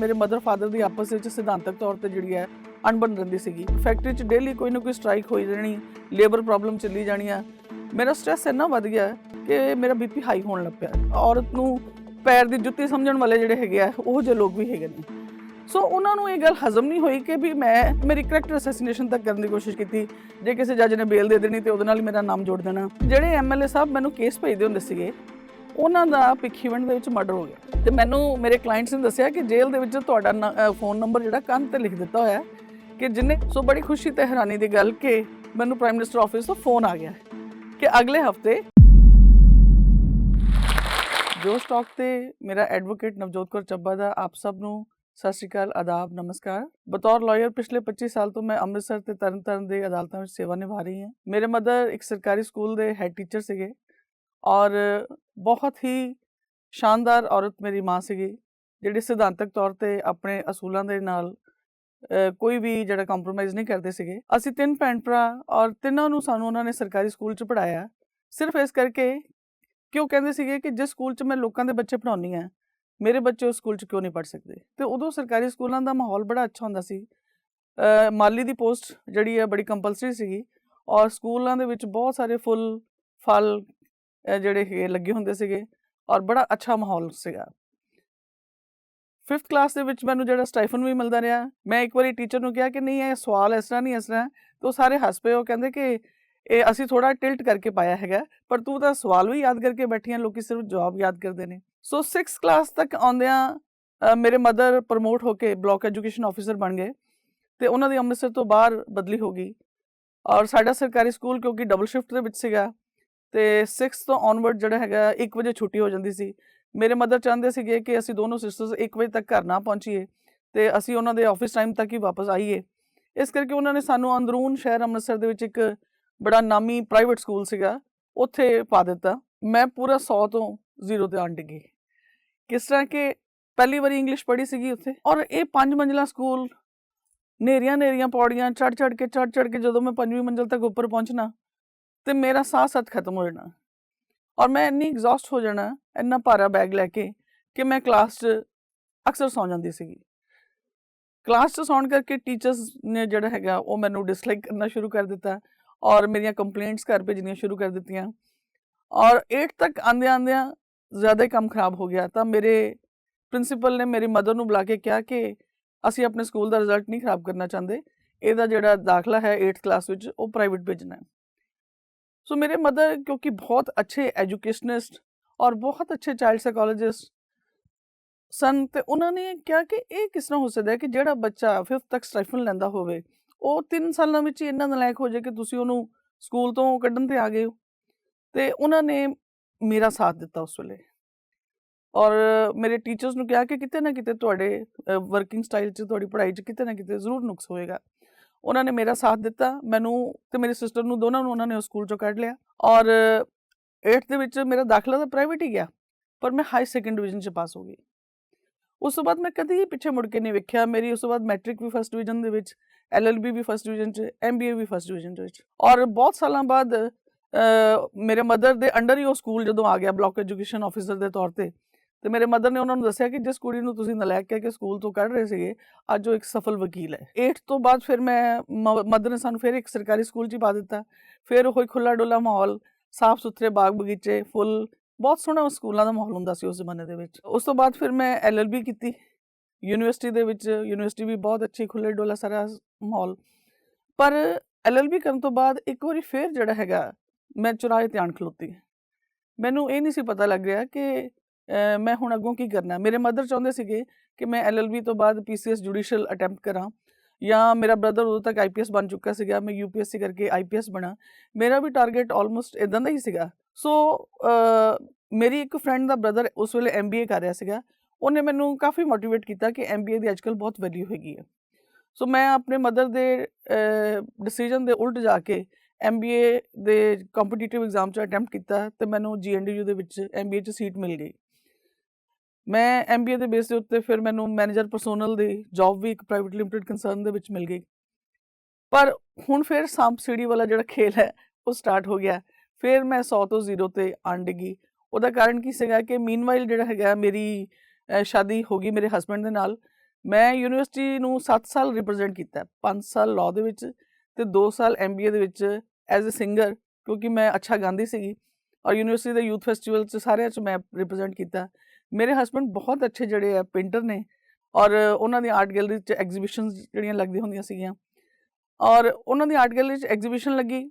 ਮੇਰੇ mother father ਦੀ ਆਪਸ ਵਿੱਚ ਸਿਧਾਂਤਕ ਤੌਰ ਤੇ ਜਿਹੜੀ ਹੈ, ਅਣਬਣ ਰਹਿੰਦੀ ਸੀਗੀ। ਫੈਕਟਰੀ 'ਚ ਡੇਲੀ ਕੋਈ ਨਾ ਕੋਈ ਸਟ੍ਰਾਈਕ ਹੋਈ ਰਹਿਣੀ ਲੇਬਰ ਪ੍ਰੋਬਲਮ ਚੱਲੀ ਜਾਣੀ ਆ। ਮੇਰਾ ਸਟ੍ਰੈਸ ਇੰਨਾ ਵੱਧ ਗਿਆ ਕਿ ਮੇਰਾ ਬੀਪੀ ਹਾਈ ਹੋਣ ਲੱਗ ਪਿਆ। ਔਰਤ ਨੂੰ ਪੈਰ ਦੀ ਜੁੱਤੀ ਸਮਝਣ ਵਾਲੇ ਜਿਹੜੇ ਹੈਗੇ ਆ, ਉਹ ਜਿਹੇ ਲੋਕ ਵੀ ਹੈਗੇ ਨੇ। ਸੋ ਉਹਨਾਂ ਨੂੰ ਇਹ ਗੱਲ ਹਜ਼ਮ ਨਹੀਂ ਹੋਈ ਕਿ ਵੀ ਮੈਂ ਮੇਰੀ ਕਰੈਕਟਰ ਅਸੈਸੀਨੇਸ਼ਨ ਤੱਕ ਕਰਨ ਦੀ ਕੋਸ਼ਿਸ਼ ਕੀਤੀ। ਜੇ ਕਿਸੇ ਜੱਜ ਨੇ ਬੇਲ ਦੇ ਦੇਣੀ ਤੇ ਉਹਦੇ ਨਾਲ ਹੀ ਮੇਰਾ ਨਾਮ ਜੋੜ ਦੇਣਾ। ਜਿਹੜੇ ਐਮਐਲਏ ਸਾਹਿਬ ਮੈਨੂੰ ਕੇਸ ਭੇਜਦੇ ਹੁੰਦੇ ਸੀਗੇ, ਉਹਨਾਂ ਦਾ ਭਿੱਖੀਵੰਡ ਦੇ ਵਿੱਚ ਮਰਡਰ ਹੋ ਗਿਆ। ਤੇ ਮੈਨੂੰ ਮੇਰੇ ਕਲਾਇੰਟਸ ਨੇ ਦੱਸਿਆ ਕਿ ਜੇਲ੍ਹ ਦੇ ਵਿੱਚ ਤੁਹਾਡਾ ਫੋਨ ਨੰਬਰ ਜਿਹੜਾ ਕੰਧ ਤੇ ਲਿਖ ਦਿੱਤਾ ਹੋਇਆ ਕਿ ਜਿੰਨੇ, ਸੋ ਬੜੀ ਖੁਸ਼ੀ ਤੇ ਹੈਰਾਨੀ ਦੀ ਗੱਲ ਕਿ ਮੈਨੂੰ ਪ੍ਰਾਈਮ ਮਿਨਿਸਟਰ ਆਫਿਸ ਤੋਂ ਫੋਨ ਆ ਗਿਆ ਕਿ ਅਗਲੇ ਹਫ਼ਤੇ ਜੋ ਸਟਾਕ ਤੇ ਮੇਰਾ ਐਡਵੋਕੇਟ ਨਵਜੋਤ ਕੌਰ ਚੱਬਾ ਦਾ ਆਪ ਸਭ ਨੂੰ ਸਤਿ ਸ਼੍ਰੀ ਅਕਾਲ, ਆਦਾਬ, ਨਮਸਕਾਰ। ਬਤੌਰ ਲਾਇਰ ਪਿਛਲੇ 25 ਸਾਲ ਤੋਂ ਮੈਂ ਅੰਮ੍ਰਿਤਸਰ ਤੇ ਤਰਨਤਾਰਨ ਦੇ ਅਦਾਲਤਾਂ ਵਿੱਚ ਸੇਵਾ ਨਿਭਾ ਰਹੀ ਹਾਂ। ਮੇਰੇ ਮਦਰ ਇੱਕ ਸਰਕਾਰੀ ਸਕੂਲ ਦੇ ਹੈੱਡ ਟੀਚਰ ਸੀਗੇ ਔਰ ਬਹੁਤ ਹੀ ਸ਼ਾਨਦਾਰ ਔਰਤ ਮੇਰੀ ਮਾਂ ਸੀਗੀ, ਜਿਹੜੀ ਸਿਧਾਂਤਕ ਤੌਰ ਤੇ ਆਪਣੇ ਅਸੂਲਾਂ ਦੇ ਨਾਲ ਕੋਈ ਵੀ ਜਿਹੜਾ ਕੰਪਰੋਮਾਈਜ਼ ਨਹੀਂ ਕਰਦੇ ਸੀਗੇ। ਅਸੀਂ ਤਿੰਨ ਭੈਣ ਭਰਾ ਔਰ ਤਿੰਨਾਂ ਨੂੰ ਸਾਨੂੰ ਉਹਨਾਂ ਨੇ ਸਰਕਾਰੀ ਸਕੂਲ 'ਚ ਪੜਾਇਆ ਸਿਰਫ ਇਸ ਕਰਕੇ ਕਿ ਉਹ ਕਹਿੰਦੇ ਸੀਗੇ ਕਿ ਜਿਸ ਸਕੂਲ 'ਚ ਮੈਂ ਲੋਕਾਂ ਦੇ ਬੱਚੇ ਪੜਾਉਣੀ ਆ ਮੇਰੇ ਬੱਚੇ ਉਸ ਸਕੂਲ 'ਚ ਕਿਉਂ ਨਹੀਂ ਪੜ ਸਕਦੇ? ਤੇ ਉਦੋਂ ਸਰਕਾਰੀ ਸਕੂਲਾਂ ਦਾ ਮਾਹੌਲ ਬੜਾ ਅੱਛਾ ਹੁੰਦਾ ਸੀ। ਮਾਲੀ ਦੀ ਪੋਸਟ ਜਿਹੜੀ ਹੈ ਬੜੀ ਕੰਪਲਸਰੀ ਸੀਗੀ ਔਰ ਸਕੂਲਾਂ ਦੇ ਵਿੱਚ ਬਹੁਤ ਸਾਰੇ ਫੁੱਲ, ਫਲ ਜਿਹੜੇ ਹੈਗੇ ਲੱਗੇ ਹੁੰਦੇ ਸੀਗੇ। ਔਰ ਬੜਾ ਅੱਛਾ ਮਾਹੌਲ ਸੀਗਾ। 5th ਕਲਾਸ ਦੇ ਵਿੱਚ ਮੈਨੂੰ ਜਿਹੜਾ ਸਟਾਈਫਨ ਵੀ ਮਿਲਦਾ ਰਿਹਾ, ਮੈਂ ਇੱਕ ਵਾਰੀ ਟੀਚਰ ਨੂੰ ਕਿਹਾ ਕਿ ਨਹੀਂ, ਇਹ ਸਵਾਲ ਇਸ ਤਰ੍ਹਾਂ ਨਹੀਂ, ਇਸ ਤਰ੍ਹਾਂ। ਹੈ। ਉਹ ਸਾਰੇ ਹੱਸ ਪਏ, ਉਹ ਕਹਿੰਦੇ ਕਿ ਇਹ ਅਸੀਂ ਥੋੜਾ ਟਿਲਟ ਕਰਕੇ ਪਾਇਆ ਹੈਗਾ, ਪਰ ਤੂੰ ਤਾਂ ਸਵਾਲ ਵੀ ਯਾਦ ਕਰਕੇ ਬੈਠੀਆਂ ਲੋਕੀ ਸਿਰਫ ਜਵਾਬ ਯਾਦ ਕਰਦੇ ਨੇ। ਸੋ 6th ਕਲਾਸ ਤੱਕ ਆਉਂਦਿਆਂ ਮੇਰੇ ਮਦਰ ਪ੍ਰਮੋਟ ਹੋ ਕੇ ਬਲਾਕ ਐਜੂਕੇਸ਼ਨ ਆਫੀਸਰ ਬਣ ਗਏ ਤੇ ਉਹਨਾਂ ਦੀ ਅੰਮ੍ਰਿਤਸਰ ਤੋਂ ਬਾਹਰ ਬਦਲੀ ਹੋ ਗਈ। ਔਰ ਸਾਡਾ ਸਰਕਾਰੀ ਸਕੂਲ ਕਿਉਂਕਿ ਡਬਲ ਸ਼ਿਫਟ ਦੇ ਵਿੱਚ ਸੀਗਾ ਤੇ 6th ਤੋਂ ਔਨਵਰਡ ਜਿਹੜਾ ਹੈਗਾ 1 ਵਜੇ ਛੁੱਟੀ ਹੋ ਜਾਂਦੀ ਸੀ। ਮੇਰੇ ਮਦਰ ਚਾਹੁੰਦੇ ਸੀਗੇ ਕਿ ਅਸੀਂ ਦੋਨੋਂ ਸਿਸਟਰਸ 1 ਵਜੇ ਤੱਕ ਘਰ ਨਾ ਪਹੁੰਚੀਏ ਤੇ ਅਸੀਂ ਉਹਨਾਂ ਦੇ ਆਫਿਸ ਟਾਈਮ ਤੱਕ ਹੀ ਵਾਪਸ ਆਈਏ। ਇਸ ਕਰਕੇ ਉਹਨਾਂ ਨੇ ਸਾਨੂੰ ਅੰਦਰੂਨ ਸ਼ਹਿਰ ਅੰਮ੍ਰਿਤਸਰ ਦੇ ਵਿੱਚ ਇੱਕ ਬੜਾ ਨਾਮੀ ਪ੍ਰਾਈਵੇਟ ਸਕੂਲ ਸੀਗਾ, ਉੱਥੇ ਪਾ ਦਿੱਤਾ। ਮੈਂ ਪੂਰਾ 100 ਤੋਂ ਜ਼ੀਰੋ ਤੇ ਆਣ ਡਿੱਗੀ ਕਿਸ ਤਰ੍ਹਾਂ ਕਿ ਪਹਿਲੀ ਵਾਰੀ ਇੰਗਲਿਸ਼ ਪੜ੍ਹੀ ਸੀਗੀ ਉੱਥੇ। ਔਰ ਇਹ ਪੰਜ ਮੰਜ਼ਲਾ ਸਕੂਲ ਨੇਰੀਆਂ ਨੇਰੀਆਂ ਪੌੜੀਆਂ ਚੜ ਚੜ ਕੇ ਚੜ ਚੜ ਕੇ ਜਦੋਂ ਮੈਂ ਪੰਜਵੀਂ ਮੰਜ਼ਲ ਤੱਕ ਉੱਪਰ ਪਹੁੰਚਣਾ ਤੇ ਮੇਰਾ ਸਾਹ ਸੱਤ ਖਤਮ ਹੋ ਜਾਣਾ। ਔਰ ਮੈਂ ਇੰਨੀ ਐਗਜ਼ੌਸਟ ਹੋ ਜਾਣਾ, ਇੰਨਾ ਭਾਰਾ ਬੈਗ ਲੈ ਕੇ ਕਿ ਮੈਂ ਕਲਾਸ 'ਚ ਅਕਸਰ ਸੌਂ ਜਾਂਦੀ ਸੀਗੀ। ਕਲਾਸ 'ਚ ਸੌਣ ਕਰਕੇ ਟੀਚਰਸ ਨੇ ਜਿਹੜਾ ਹੈਗਾ ਉਹ ਮੈਨੂੰ ਡਿਸਲਾਈਕ ਕਰਨਾ ਸ਼ੁਰੂ ਕਰ ਦਿੱਤਾ ਔਰ ਮੇਰੀਆਂ ਕੰਪਲੇਂਟਸ ਘਰ ਭੇਜਣੀਆਂ ਸ਼ੁਰੂ ਕਰ ਦਿੱਤੀਆਂ। ਔਰ 8 ਤੱਕ ਆਂਦਿਆਂ ਆਂਦਿਆਂ ਜ਼ਿਆਦਾ ਹੀ ਕੰਮ ਖਰਾਬ ਹੋ ਗਿਆ ਤਾਂ ਮੇਰੇ ਪ੍ਰਿੰਸੀਪਲ ਨੇ ਮੇਰੀ ਮਦਰ ਨੂੰ ਬੁਲਾ ਕੇ ਕਿਹਾ ਕਿ ਅਸੀਂ ਆਪਣੇ ਸਕੂਲ ਦਾ ਰਿਜ਼ਲਟ ਨਹੀਂ ਖਰਾਬ ਕਰਨਾ ਚਾਹੁੰਦੇ, ਇਹਦਾ ਜਿਹੜਾ ਦਾਖਲਾ ਹੈ 8th ਕਲਾਸ ਵਿੱਚ ਉਹ ਪ੍ਰਾਈਵੇਟ ਭੇਜਣਾ ਹੈ। ਸੋ ਮੇਰੇ ਮਦਰ ਕਿਉਂਕਿ ਬਹੁਤ ਅੱਛੇ ਐਜੂਕੇਸ਼ਨਿਸਟ ਔਰ ਬਹੁਤ ਅੱਛੇ ਚਾਈਲਡ ਸਾਈਕੋਲੋਜਿਸਟ ਸਨ ਤੇ ਉਹਨਾਂ ਨੇ ਕਿਹਾ ਕਿ ਇਹ ਕਿਸ ਤਰ੍ਹਾਂ ਹੋ ਸਕਦਾ ਹੈ ਕਿ ਜਿਹੜਾ ਬੱਚਾ 5th ਤੱਕ ਸਟਾਈਫਨ ਲੈਂਦਾ ਹੋਵੇ ਉਹ 3 ਸਾਲਾਂ ਵਿੱਚ ਹੀ ਇੰਨਾ ਨਲਾਇਕ ਹੋ ਜਾਏ ਕਿ ਤੁਸੀਂ ਉਹਨੂੰ ਸਕੂਲ ਤੋਂ ਕੱਢਣ ਤੇ ਆ ਗਏ ਹੋ ਤੇ ਉਹਨਾਂ ਨੇ ਮੇਰਾ ਸਾਥ ਦਿੱਤਾ ਉਸ ਵੇਲੇ ਔਰ ਮੇਰੇ ਟੀਚਰਸ ਨੂੰ ਕਿਹਾ ਕਿ ਕਿਤੇ ਨਾ ਕਿਤੇ ਤੁਹਾਡੇ ਵਰਕਿੰਗ ਸਟਾਈਲ 'ਚ ਤੁਹਾਡੀ ਪੜ੍ਹਾਈ 'ਚ ਕਿਤੇ ਨਾ ਕਿਤੇ ਜ਼ਰੂਰ ਨੁਕਸ ਹੋਏਗਾ ਉਹਨਾਂ ਨੇ ਮੇਰਾ ਸਾਥ ਦਿੱਤਾ, ਮੈਨੂੰ ਤੇ ਮੇਰੀ ਸਿਸਟਰ ਨੂੰ ਦੋਨਾਂ ਨੂੰ ਉਹਨਾਂ ਨੇ ਉਸ ਸਕੂਲ 'ਚੋਂ ਕੱਢ ਲਿਆ ਔਰ 8th ਦੇ ਵਿੱਚ ਮੇਰਾ ਦਾਖਲਾ ਤਾਂ ਪ੍ਰਾਈਵੇਟ ਹੀ ਗਿਆ, ਪਰ ਮੈਂ ਹਾਈ ਸੈਕੰਡ ਡਿਵੀਜ਼ਨ 'ਚ ਪਾਸ ਹੋ ਗਈ। ਉਸ ਤੋਂ ਬਾਅਦ ਮੈਂ ਕਦੀ ਪਿੱਛੇ ਮੁੜ ਕੇ ਨਹੀਂ ਵੇਖਿਆ, ਮੇਰੀ ਉਸ ਤੋਂ ਬਾਅਦ ਮੈਟ੍ਰਿਕ ਵੀ ਫਸਟ ਡਿਵੀਜ਼ਨ ਦੇ ਵਿੱਚ ਐਲਐਲਬੀ ਵੀ ਫਸਟ ਡਿਵੀਜ਼ਨ 'ਚ ਐਮਬੀਏ ਵੀ ਫਸਟ ਡਿਵੀਜ਼ਨ ਦੇ ਵਿੱਚ ਔਰ ਬਹੁਤ ਸਾਲਾਂ ਬਾਅਦ ਮੇਰੇ ਮਦਰ ਦੇ ਅੰਡਰ ਹੀ ਉਹ ਸਕੂਲ ਜਦੋਂ ਆ ਗਿਆ ਬਲਾਕ ਐਜੂਕੇਸ਼ਨ ਆਫੀਸਰ ਦੇ ਤੌਰ ਤੇ ਤੇ ਮੇਰੇ ਮਦਰ ਨੇ ਉਹਨਾਂ ਨੂੰ ਦੱਸਿਆ ਕਿ ਜਿਸ ਕੁੜੀ ਨੂੰ ਤੁਸੀਂ ਨਲਾਇਕ ਕਹਿ ਕੇ ਸਕੂਲ ਤੋਂ ਕੱਢ ਰਹੇ ਸੀਗੇ, ਅੱਜ ਉਹ ਇੱਕ ਸਫਲ ਵਕੀਲ ਹੈ। 8 ਤੋਂ ਬਾਅਦ ਫਿਰ ਮੈਂ ਮਦਰ ਨੇ ਸਾਨੂੰ ਫਿਰ ਇੱਕ ਸਰਕਾਰੀ ਸਕੂਲ 'ਚ ਹੀ ਪਾ ਦਿੱਤਾ। ਫਿਰ ਉਹ ਖੁੱਲਾ ਡੋਲਾ ਮਾਹੌਲ, ਸਾਫ਼ ਸੁਥਰੇ ਬਾਗ ਬਗੀਚੇ, ਫੁੱਲ, ਬਹੁਤ ਸੋਹਣਾ ਸਕੂਲਾਂ ਦਾ ਮਾਹੌਲ ਹੁੰਦਾ ਸੀ ਉਸ ਜ਼ਮਾਨੇ ਦੇ ਵਿੱਚ। ਉਸ ਤੋਂ ਬਾਅਦ ਫਿਰ ਮੈਂ ਐਲਐਲਬੀ ਕੀਤੀ। ਯੂਨੀਵਰਸਿਟੀ ਦੇ ਵਿੱਚ, ਯੂਨੀਵਰਸਿਟੀ ਵੀ ਬਹੁਤ ਅੱਛੀ ਖੁੱਲੇ ਡੋਲਾ ਸਾਰਾ ਮਾਹੌਲ। ਪਰ ਐਲਐਲਬੀ ਕਰਨ ਤੋਂ ਬਾਅਦ ਇੱਕ ਵਾਰੀ ਫਿਰ ਜਿਹੜਾ ਹੈਗਾ, ਮੈਂ ਚੁਰਾਹੇ ਤੇ ਆਣ ਖਲੋਤੀ। ਮੈਨੂੰ ਇਹ ਨਹੀਂ ਸੀ ਪਤਾ ਲੱਗ ਰਿਹਾ ਕਿ ਮੈਂ ਹੁਣ ਅੱਗੋਂ ਕੀ ਕਰਨਾ? ਮੇਰੇ ਮਦਰ ਚਾਹੁੰਦੇ ਸੀਗੇ ਕਿ ਮੈਂ ਐਲਐਲਬੀ ਤੋਂ ਬਾਅਦ ਪੀਸੀਐਸ ਜੁਡੀਸ਼ੀਅਲ ਅਟੈਂਪਟ ਕਰਾਂ ਜਾਂ ਮੇਰਾ ਬ੍ਰਦਰ ਉਦੋਂ ਤੱਕ ਆਈਪੀਐਸ ਬਣ ਚੁੱਕਾ ਸੀਗਾ, ਮੈਂ ਯੂਪੀਐਸਸੀ ਕਰਕੇ ਆਈਪੀਐਸ ਬਣਾ। ਮੇਰਾ ਵੀ ਟਾਰਗੇਟ ਆਲਮੋਸਟ ਇਦਾਂ ਦਾ ਹੀ ਸੀਗਾ। ਸੋ ਮੇਰੀ ਇੱਕ ਫਰੈਂਡ ਦਾ ਬ੍ਰਦਰ ਉਸ ਵੇਲੇ ਐਮਬੀਏ ਕਰ ਰਿਹਾ ਸੀਗਾ। ਉਹਨੇ ਮੈਨੂੰ ਕਾਫੀ ਮੋਟੀਵੇਟ ਕੀਤਾ ਕਿ ਐਮਬੀਏ ਦੀ ਅੱਜਕੱਲ ਬਹੁਤ ਵੈਲਿਊ ਹੈਗੀ ਹੈ। ਸੋ ਮੈਂ ਆਪਣੇ ਮਦਰ ਦੇ ਡਿਸੀਜਨ ਦੇ ਉਲਟ ਜਾ ਕੇ ਐਮਬੀਏ ਦੇ ਕੰਪੀਟੀਟਿਵ ਐਗਜ਼ਾਮ 'ਚ ਅਟੈਂਪਟ ਕੀਤਾ ਤੇ ਮੈਨੂੰ ਜੀਐਨਡੀਯੂ ਦੇ ਵਿੱਚ ਐਮਬੀਏ 'ਚ ਸੀਟ ਮਿਲ ਗਈ। ਮੈਂ ਐਮਬੀਏ ਦੇ ਬੇਸ ਦੇ ਉੱਤੇ ਫਿਰ ਮੈਨੂੰ ਮੈਨੇਜਰ ਪਰਸੋਨਲ ਦੀ ਜੌਬ ਵੀ ਇੱਕ ਪ੍ਰਾਈਵੇਟ ਲਿਮਟਿਡ ਕੰਸਰਨ ਦੇ ਵਿੱਚ ਮਿਲ ਗਈ। ਪਰ ਹੁਣ ਫਿਰ ਸਾਂਪ ਸੀੜੀ ਵਾਲਾ ਜਿਹੜਾ ਖੇਲ ਹੈ, ਉਹ ਸਟਾਰਟ ਹੋ ਗਿਆ। ਫਿਰ ਮੈਂ 100 ਤੋਂ 0 ਤੇ ਆਣ ਡਿੱਗੀ ਉਹਦਾ ਕਾਰਨ ਕੀ ਸੀਗਾ ਕਿ ਮੀਨਵਾਈਲ ਜਿਹੜਾ ਹੈਗਾ ਮੇਰੀ ਸ਼ਾਦੀ ਹੋ ਗਈ ਮੇਰੇ ਹਸਬੰਡ ਦੇ ਨਾਲ। ਮੈਂ ਯੂਨੀਵਰਸਿਟੀ ਨੂੰ 7 ਸਾਲ ਰਿਪਰੈਜ਼ੈਂਟ ਕੀਤਾ 5 ਸਾਲ ਲਾਅ ਦੇ ਵਿੱਚ ਤੇ 2 ਸਾਲ ਐਮਬੀਏ ਦੇ ਵਿੱਚ ਐਜ਼ ਅ ਸਿੰਗਰ ਕਿਉਂਕਿ ਮੈਂ ਅੱਛਾ ਗਾਉਂਦੀ ਸੀਗੀ। ਔਰ ਯੂਨੀਵਰਸਿਟੀ ਦੇ ਯੂਥ ਫੈਸਟੀਵਲ ਚ ਸਾਰਿਆਂ ਚ ਮੈਂ ਰਿਪਰੈਜ਼ੈਂਟ ਕੀਤਾ। ਮੇਰੇ ਹਸਬੰਡ ਬਹੁਤ ਅੱਛੇ ਜਿਹੜੇ ਆ ਪੇਂਟਰ ਨੇ ਔਰ ਉਹਨਾਂ ਦੀ ਆਰਟ ਗੈਲਰੀ ਚ ਐਗਜ਼ੀਬਿਸ਼ਨਸ ਜਿਹੜੀਆਂ ਲੱਗਦੀਆਂ ਹੁੰਦੀਆਂ ਸੀਗੀਆਂ ਔਰ ਉਹਨਾਂ ਦੀ ਆਰਟ ਗੈਲਰੀ ਚ ਐਗਜ਼ੀਬਿਸ਼ਨ ਲੱਗੀ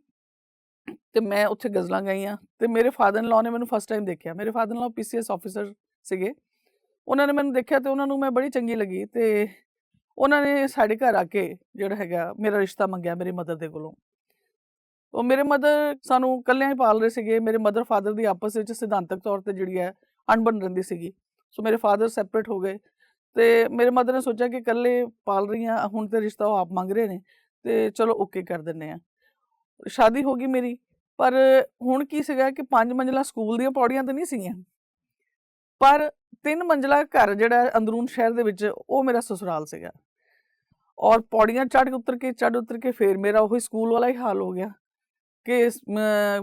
ਤੇ ਮੈਂ ਉੱਥੇ ਗਜ਼ਲਾਂ ਗਾਈਆਂ ਤੇ ਮੇਰੇ ਫਾਦਰ ਇਨ ਲਾਅ ਨੇ ਮੈਨੂੰ ਫਸਟ ਟਾਈਮ ਦੇਖਿਆ। ਮੇਰੇ father in law PCS officer ਸੀਗੇ। ਉਹਨਾਂ ਨੇ ਮੈਨੂੰ ਦੇਖਿਆ ਤੇ ਉਹਨਾਂ ਨੂੰ ਮੈਂ ਬੜੀ ਚੰਗੀ ਲੱਗੀ ਤੇ ਉਹਨਾਂ ਨੇ ਸਾਡੇ ਘਰ ਆ ਕੇ ਜਿਹੜਾ ਹੈਗਾ ਮੇਰਾ ਰਿਸ਼ਤਾ ਮੰਗਿਆ ਮੇਰੀ ਮਦਰ ਦੇ ਕੋਲੋਂ। ਉਹ ਮੇਰੇ ਮਦਰ ਸਾਨੂੰ ਇਕੱਲਿਆਂ ਹੀ ਪਾਲ ਰਹੇ ਸੀਗੇ। ਮੇਰੇ ਮਦਰ ਫਾਦਰ ਦੀ ਆਪਸ ਵਿੱਚ ਸਿਧਾਂਤਕ ਤੌਰ ਤੇ ਜਿਹੜੀ ਹੈ ਅਣਬਣ ਰਹਿੰਦੀ ਸੀਗੀ। ਸੋ ਮੇਰੇ ਫਾਦਰ ਸੈਪਰੇਟ ਹੋ ਗਏ ਤੇ ਮੇਰੇ ਮਦਰ ਨੇ ਸੋਚਿਆ ਕਿ ਇਕੱਲੇ ਪਾਲ ਰਹੀਆਂ ਹੁਣ ਤੇ ਰਿਸ਼ਤਾ ਉਹ ਆਪ ਮੰਗ ਰਹੇ ਨੇ ਤੇ ਚਲੋ ਓਕੇ ਕਰ ਦਿੰਨੇ ਆ ਸ਼ਾਦੀ ਹੋ ਗਈ ਮੇਰੀ, ਪਰ ਹੁਣ ਕੀ ਸੀਗਾ ਕਿ ਪੰਜ ਮੰਜ਼ਲਾ ਸਕੂਲ ਦੀਆਂ ਪੌੜੀਆਂ ਤਾਂ ਨਹੀਂ ਸੀਗੀਆਂ। ਪਰ ਤਿੰਨ ਮੰਜ਼ਲਾ ਘਰ ਜਿਹੜਾ ਅੰਦਰੂਨ ਸ਼ਹਿਰ ਦੇ ਵਿੱਚ, ਉਹ ਮੇਰਾ ਸਸੁਰਾਲ ਸੀਗਾ। ਔਰ ਪੌੜੀਆਂ ਚੜ੍ਹ ਉਤਰ ਕੇ ਚੜ੍ਹ ਉਤਰ ਕੇ ਫੇਰ ਮੇਰਾ ਉਹੀ ਸਕੂਲ ਵਾਲਾ ਹੀ ਹਾਲ ਹੋ ਗਿਆ। ਕਿ ਇਸ-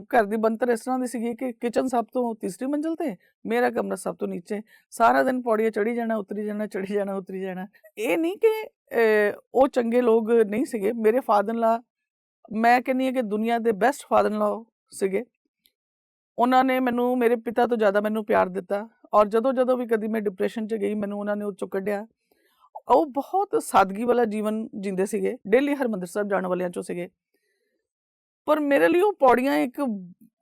ਘਰ ਦੀ ਬਣਤਰ ਇਸ ਤਰ੍ਹਾਂ ਦੀ ਸੀਗੀ ਕਿ ਕਿਚਨ ਸਭ ਤੋਂ ਤੀਸਰੀ ਮੰਜ਼ਲ ਤੇ, ਮੇਰਾ ਕਮਰਾ ਸਭ ਤੋਂ ਨੀਚੇ। ਸਾਰਾ ਦਿਨ ਪੌੜੀਆਂ ਚੜੀ ਜਾਣਾ, ਉਤਰੀ ਜਾਣਾ ਚੜੀ ਜਾਣਾ, ਉਤਰੀ ਜਾਣਾ। ਇਹ ਨਹੀਂ ਕਿ ਉਹ ਚੰਗੇ ਲੋਕ ਨਹੀਂ ਸੀਗੇ। ਮੇਰੇ ਫਾਦਰ ਲਾ ਮੈਂ ਕਹਿੰਨੀ ਹਾਂ ਕਿ ਦੁਨੀਆ ਦੇ ਬੈਸਟ ਫਾਦਰ ਲਾ ਸੀਗੇ। ਉਹਨਾਂ ਨੇ ਮੈਨੂੰ, ਮੇਰੇ ਪਿਤਾ ਤੋਂ ਜ਼ਿਆਦਾ ਮੈਨੂੰ ਪਿਆਰ ਦਿੱਤਾ। ਔਰ ਜਦੋਂ ਜਦੋਂ ਵੀ ਕਦੀ ਮੈਂ ਡਿਪਰੈਸ਼ਨ 'ਚ ਗਈ, ਮੈਨੂੰ ਉਹਨਾਂ ਨੇ ਉਹ ਚੋਂ ਕੱਢਿਆ। ਉਹ ਬਹੁਤ ਸਾਦਗੀ ਵਾਲਾ ਜੀਵਨ ਜਿੰਦੇ ਸੀਗੇ। ਡੇਲੀ ਹਰਮੰਦਰ ਸਾਹਿਬ ਜਾਣ ਵਾਲਿਆਂ ਚੋਂ ਸੀਗੇ। ਪਰ ਮੇਰੇ ਲਈ ਉਹ ਪੌੜੀਆਂ ਇੱਕ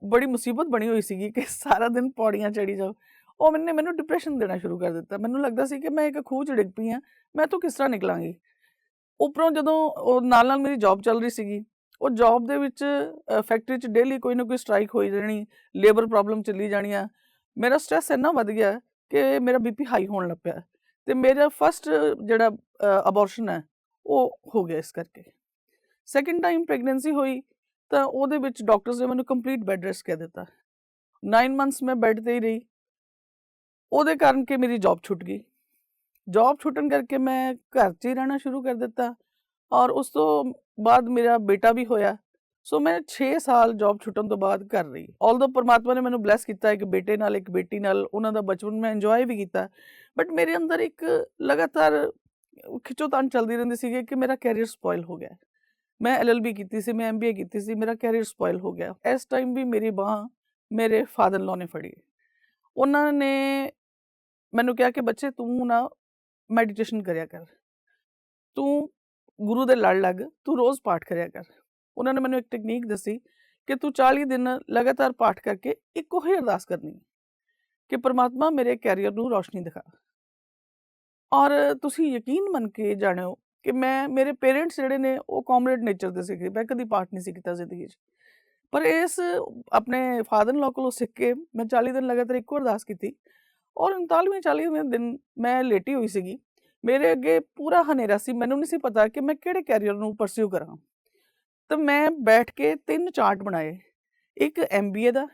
ਬੜੀ ਮੁਸੀਬਤ ਬਣੀ ਹੋਈ ਸੀਗੀ ਕਿ ਸਾਰਾ ਦਿਨ ਪੌੜੀਆਂ ਚੜੀ ਜਾਓ। ਉਹ ਮੈਨੇ ਮੈਨੂੰ ਡਿਪਰੈਸ਼ਨ ਦੇਣਾ ਸ਼ੁਰੂ ਕਰ ਦਿੱਤਾ। ਮੈਨੂੰ ਲੱਗਦਾ ਸੀ ਕਿ ਮੈਂ ਇੱਕ ਖੂਹ 'ਚ ਡਿੱਗ ਪਈ ਹਾਂ, ਮੈਂ ਤੋਂ ਕਿਸ ਤਰ੍ਹਾਂ ਨਿਕਲਾਂਗੀ? ਉੱਪਰੋਂ ਜਦੋਂ ਉਹ ਨਾਲ ਨਾਲ ਮੇਰੀ ਜੌਬ ਚੱਲ ਰਹੀ ਸੀਗੀ, ਉਹ ਜੌਬ ਦੇ ਵਿੱਚ ਫੈਕਟਰੀ 'ਚ ਡੇਲੀ ਕੋਈ ਨਾ ਕੋਈ ਸਟ੍ਰਾਈਕ ਹੋਈ ਜਾਣੀ ਲੇਬਰ ਪ੍ਰੋਬਲਮ ਚੱਲੀ ਜਾਣੀ ਆ। ਮੇਰਾ ਸਟ੍ਰੈਸ ਇੰਨਾ ਵੱਧ ਗਿਆ ਕਿ ਮੇਰਾ ਬੀਪੀ ਹਾਈ ਹੋਣ ਲੱਗ ਪਿਆ। ਤੇ ਮੇਰਾ ਫਸਟ ਜਿਹੜਾ ਅਬੋਰਸ਼ਨ ਹੈ, ਉਹ ਹੋ ਗਿਆ ਇਸ ਕਰਕੇ। ਸੈਕਿੰਡ ਟਾਈਮ ਪ੍ਰੈਗਨੈਂਸੀ ਹੋਈ ਤਾਂ ਉਹਦੇ ਵਿੱਚ ਡਾਕਟਰਸ ਨੇ ਮੈਨੂੰ ਕੰਪਲੀਟ ਬੈੱਡ ਰੈਸਟ ਕਹਿ ਦਿੱਤਾ। 9 ਮੰਥਸ ਮੈਂ ਬੈੱਡ ਤੇ ਹੀ ਰਹੀ। ਉਹਦੇ ਕਾਰਨ ਕਿ ਮੇਰੀ ਜੌਬ ਛੁੱਟ ਗਈ। ਜੌਬ ਛੁੱਟਣ ਕਰਕੇ ਮੈਂ ਘਰ 'ਚ ਹੀ ਰਹਿਣਾ ਸ਼ੁਰੂ ਕਰ ਦਿੱਤਾ ਔਰ ਉਸ ਤੋਂ ਬਾਅਦ ਮੇਰਾ ਬੇਟਾ ਵੀ ਹੋਇਆ। ਸੋ ਮੈਂ 6 ਸਾਲ ਜੌਬ ਛੁੱਟਣ ਤੋਂ ਬਾਅਦ ਕਰ ਰਹੀ। ਆਲਦੋ ਪਰਮਾਤਮਾ ਨੇ ਮੈਨੂੰ ਬਲੈਸ ਕੀਤਾ ਇੱਕ ਬੇਟੇ ਨਾਲ, ਇੱਕ ਬੇਟੀ ਨਾਲ, ਉਹਨਾਂ ਦਾ ਬਚਪਨ ਮੈਂ ਇੰਜੋਏ ਵੀ ਕੀਤਾ। ਬਟ ਮੇਰੇ ਅੰਦਰ ਇੱਕ ਲਗਾਤਾਰ ਖਿੱਚੋਤਾਣ ਚੱਲਦੀ ਰਹਿੰਦੀ ਸੀ ਕਿ ਮੇਰਾ ਕੈਰੀਅਰ ਸਪੋਇਲ ਹੋ ਗਿਆ। ਮੈਂ ਐਲਐਲਬੀ ਕੀਤੀ ਸੀ ਮੈਂ ਐਮਬੀਏ ਕੀਤੀ ਸੀ ਮੇਰਾ ਕੈਰੀਅਰ ਸਪੋਇਲ ਹੋ ਗਿਆ ਇਸ ਟਾਈਮ ਵੀ ਮੇਰੀ ਬਾਹ ਮੇਰੇ ਫਾਦਰ ਲੋ ਨੇ ਫੜੀ ਉਹਨਾਂ ਨੇ ਮੈਨੂੰ ਕਿਹਾ ਕਿ ਬੱਚੇ ਤੂੰ ਨਾ ਮੈਡੀਟੇਸ਼ਨ ਕਰਿਆ ਕਰ ਤੂੰ ਗੁਰੂ ਦੇ ਲੜ ਲੱਗ ਤੂੰ ਰੋਜ਼ ਪਾਠ ਕਰਿਆ ਕਰ ਉਹਨਾਂ ਨੇ ਮੈਨੂੰ ਇੱਕ ਟੈਕਨੀਕ ਦੱਸੀ ਕਿ ਤੂੰ 40 ਦਿਨ ਲਗਾਤਾਰ ਪਾਠ ਕਰਕੇ ਇੱਕੋ ਹੀ ਅਰਦਾਸ ਕਰਨੀ ਹੈ ਕਿ ਪ੍ਰਮਾਤਮਾ ਮੇਰੇ ਕੈਰੀਅਰ ਨੂੰ ਰੋਸ਼ਨੀ ਦਿਖਾ ਔਰ ਤੁਸੀਂ ਯਕੀਨ ਮੰਨ ਕੇ ਜਾਣਿਓ ਕਿ ਮੈਂ, ਮੇਰੇ ਪੇਰੈਂਟਸ ਜਿਹੜੇ ਨੇ, ਉਹ ਕਾਮਰੇਡ ਨੇਚਰ ਦੇ ਸੀਗੇ ਮੈਂ ਕਦੀ ਪਾਰਟ ਨਹੀਂ ਸੀ ਕੀਤਾ ਜ਼ਿੰਦਗੀ 'ਚ। ਪਰ ਇਸ ਆਪਣੇ ਫਾਦਰ ਲੋ ਕੋਲੋਂ ਸਿੱਖ ਕੇ ਮੈਂ 40 ਦਿਨ ਲਗਾਤਾਰ ਇੱਕੋ ਅਰਦਾਸ ਕੀਤੀ ਔਰ 39ਵੇਂ 40ਵੇਂ ਦਿਨ ਮੈਂ ਲੇਟੀ ਹੋਈ ਸੀਗੀ। ਮੇਰੇ ਅੱਗੇ ਪੂਰਾ ਹਨੇਰਾ ਸੀ, ਮੈਨੂੰ ਨਹੀਂ ਸੀ ਪਤਾ ਕਿ ਮੈਂ ਕਿਹੜੇ ਕੈਰੀਅਰ ਨੂੰ ਪਰਸਿਊ ਕਰਾਂ। ਤਾਂ ਮੈਂ ਬੈਠ ਕੇ ਤਿੰਨ ਚਾਰਟ ਬਣਾਏ, ਇੱਕ ਐਮਬੀਏ ਦਾ,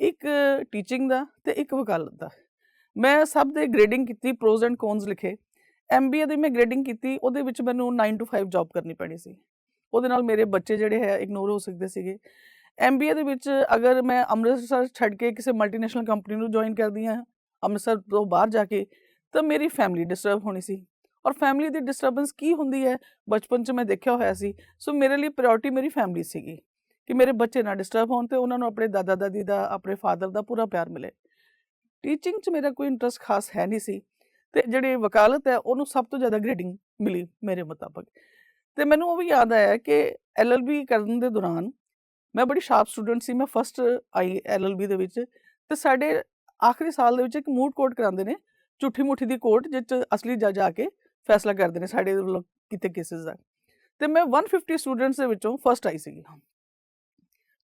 ਇੱਕ ਟੀਚਿੰਗ ਦਾ ਤੇ ਇੱਕ ਵਕਾਲਤ ਦਾ। ਮੈਂ ਸਭ ਦੇ ਗ੍ਰੇਡਿੰਗ ਕੀਤੀ ਪ੍ਰੋਜ਼ ਐਂਡ ਕੋਨਸ ਲਿਖੇ। ਐਮਬੀਏ ਦੀ ਮੈਂ ਗ੍ਰੇਡਿੰਗ ਕੀਤੀ, ਉਹਦੇ ਵਿੱਚ ਮੈਨੂੰ 9 ਟੂ 5 ਜੌਬ ਕਰਨੀ ਪੈਣੀ ਸੀ। ਉਹਦੇ ਨਾਲ ਮੇਰੇ ਬੱਚੇ ਜਿਹੜੇ ਹੈ ਇਗਨੋਰ ਹੋ ਸਕਦੇ ਸੀਗੇ। ਐਮਬੀਏ ਦੇ ਵਿੱਚ ਅਗਰ ਮੈਂ ਅੰਮ੍ਰਿਤਸਰ ਛੱਡ ਕੇ ਕਿਸੇ ਮਲਟੀਨੈਸ਼ਨਲ ਕੰਪਨੀ ਨੂੰ ਜੁਆਇਨ ਕਰਦੀ ਹਾਂ, ਅੰਮ੍ਰਿਤਸਰ ਤੋਂ ਬਾਹਰ ਜਾ ਕੇ, ਤਾਂ ਮੇਰੀ ਫੈਮਿਲੀ ਡਿਸਟਰਬ ਹੋਣੀ ਸੀ। ਔਰ ਫੈਮਿਲੀ ਦੀ ਡਿਸਟਰਬੈਂਸ ਕੀ ਹੁੰਦੀ ਹੈ? ਬਚਪਨ 'ਚ ਮੈਂ ਦੇਖਿਆ ਹੋਇਆ ਸੀ। ਸੋ ਮੇਰੇ ਲਈ ਪ੍ਰਾਇੋਰਟੀ ਮੇਰੀ ਫੈਮਿਲੀ ਸੀਗੀ ਕਿ ਮੇਰੇ ਬੱਚੇ ਨਾ ਡਿਸਟਰਬ ਹੋਣ ਤੇ ਉਹਨਾਂ ਨੂੰ ਆਪਣੇ ਦਾਦਾ ਦਾਦੀ ਦਾ, ਆਪਣੇ ਫਾਦਰ ਦਾ ਪੂਰਾ ਪਿਆਰ ਮਿਲੇ। ਟੀਚਿੰਗ 'ਚ ਮੇਰਾ ਕੋਈ ਇੰਟਰਸਟ ਖਾਸ ਹੈ ਨਹੀਂ ਸੀ। ਤੇ ਜਿਹੜੀ ਵਕਾਲਤ ਹੈ, ਉਹਨੂੰ ਸਭ ਤੋਂ ਜ਼ਿਆਦਾ ਗ੍ਰੇਡਿੰਗ ਮਿਲੀ ਮੇਰੇ ਮੁਤਾਬਕ। ਤੇ ਮੈਨੂੰ ਉਹ ਵੀ ਯਾਦ ਆਇਆ ਕਿ ਐਲਐਲਬੀ ਕਰਨ ਦੇ ਦੌਰਾਨ ਮੈਂ ਬੜੀ ਸ਼ਾਰਪ ਸਟੂਡੈਂਟ ਸੀ, ਮੈਂ ਫਸਟ ਆਈ ਐਲਐਲਬੀ ਦੇ ਵਿੱਚ ਤੇ ਸਾਡੇ ਆਖਰੀ ਸਾਲ ਦੇ ਵਿੱਚ ਇੱਕ ਮੂਡ ਕੋਰਟ ਕਰਾਉਂਦੇ ਨੇ, ਝੂਠੀ ਮੁੱਠੀ ਦੀ ਕੋਰਟ ਜਿੱਚ ਅਸਲੀ ਜੱਜ ਆ ਕੇ ਫੈਸਲਾ ਕਰਦੇ ਨੇ ਸਾਡੇ ਵੱਲੋਂ ਕੀਤੇ ਕੇਸਿਸ ਦਾ। ਤੇ ਮੈਂ 150 ਸਟੂਡੈਂਟਸ ਦੇ ਵਿੱਚੋਂ ਫਸਟ ਆਈ ਸੀਗੀ।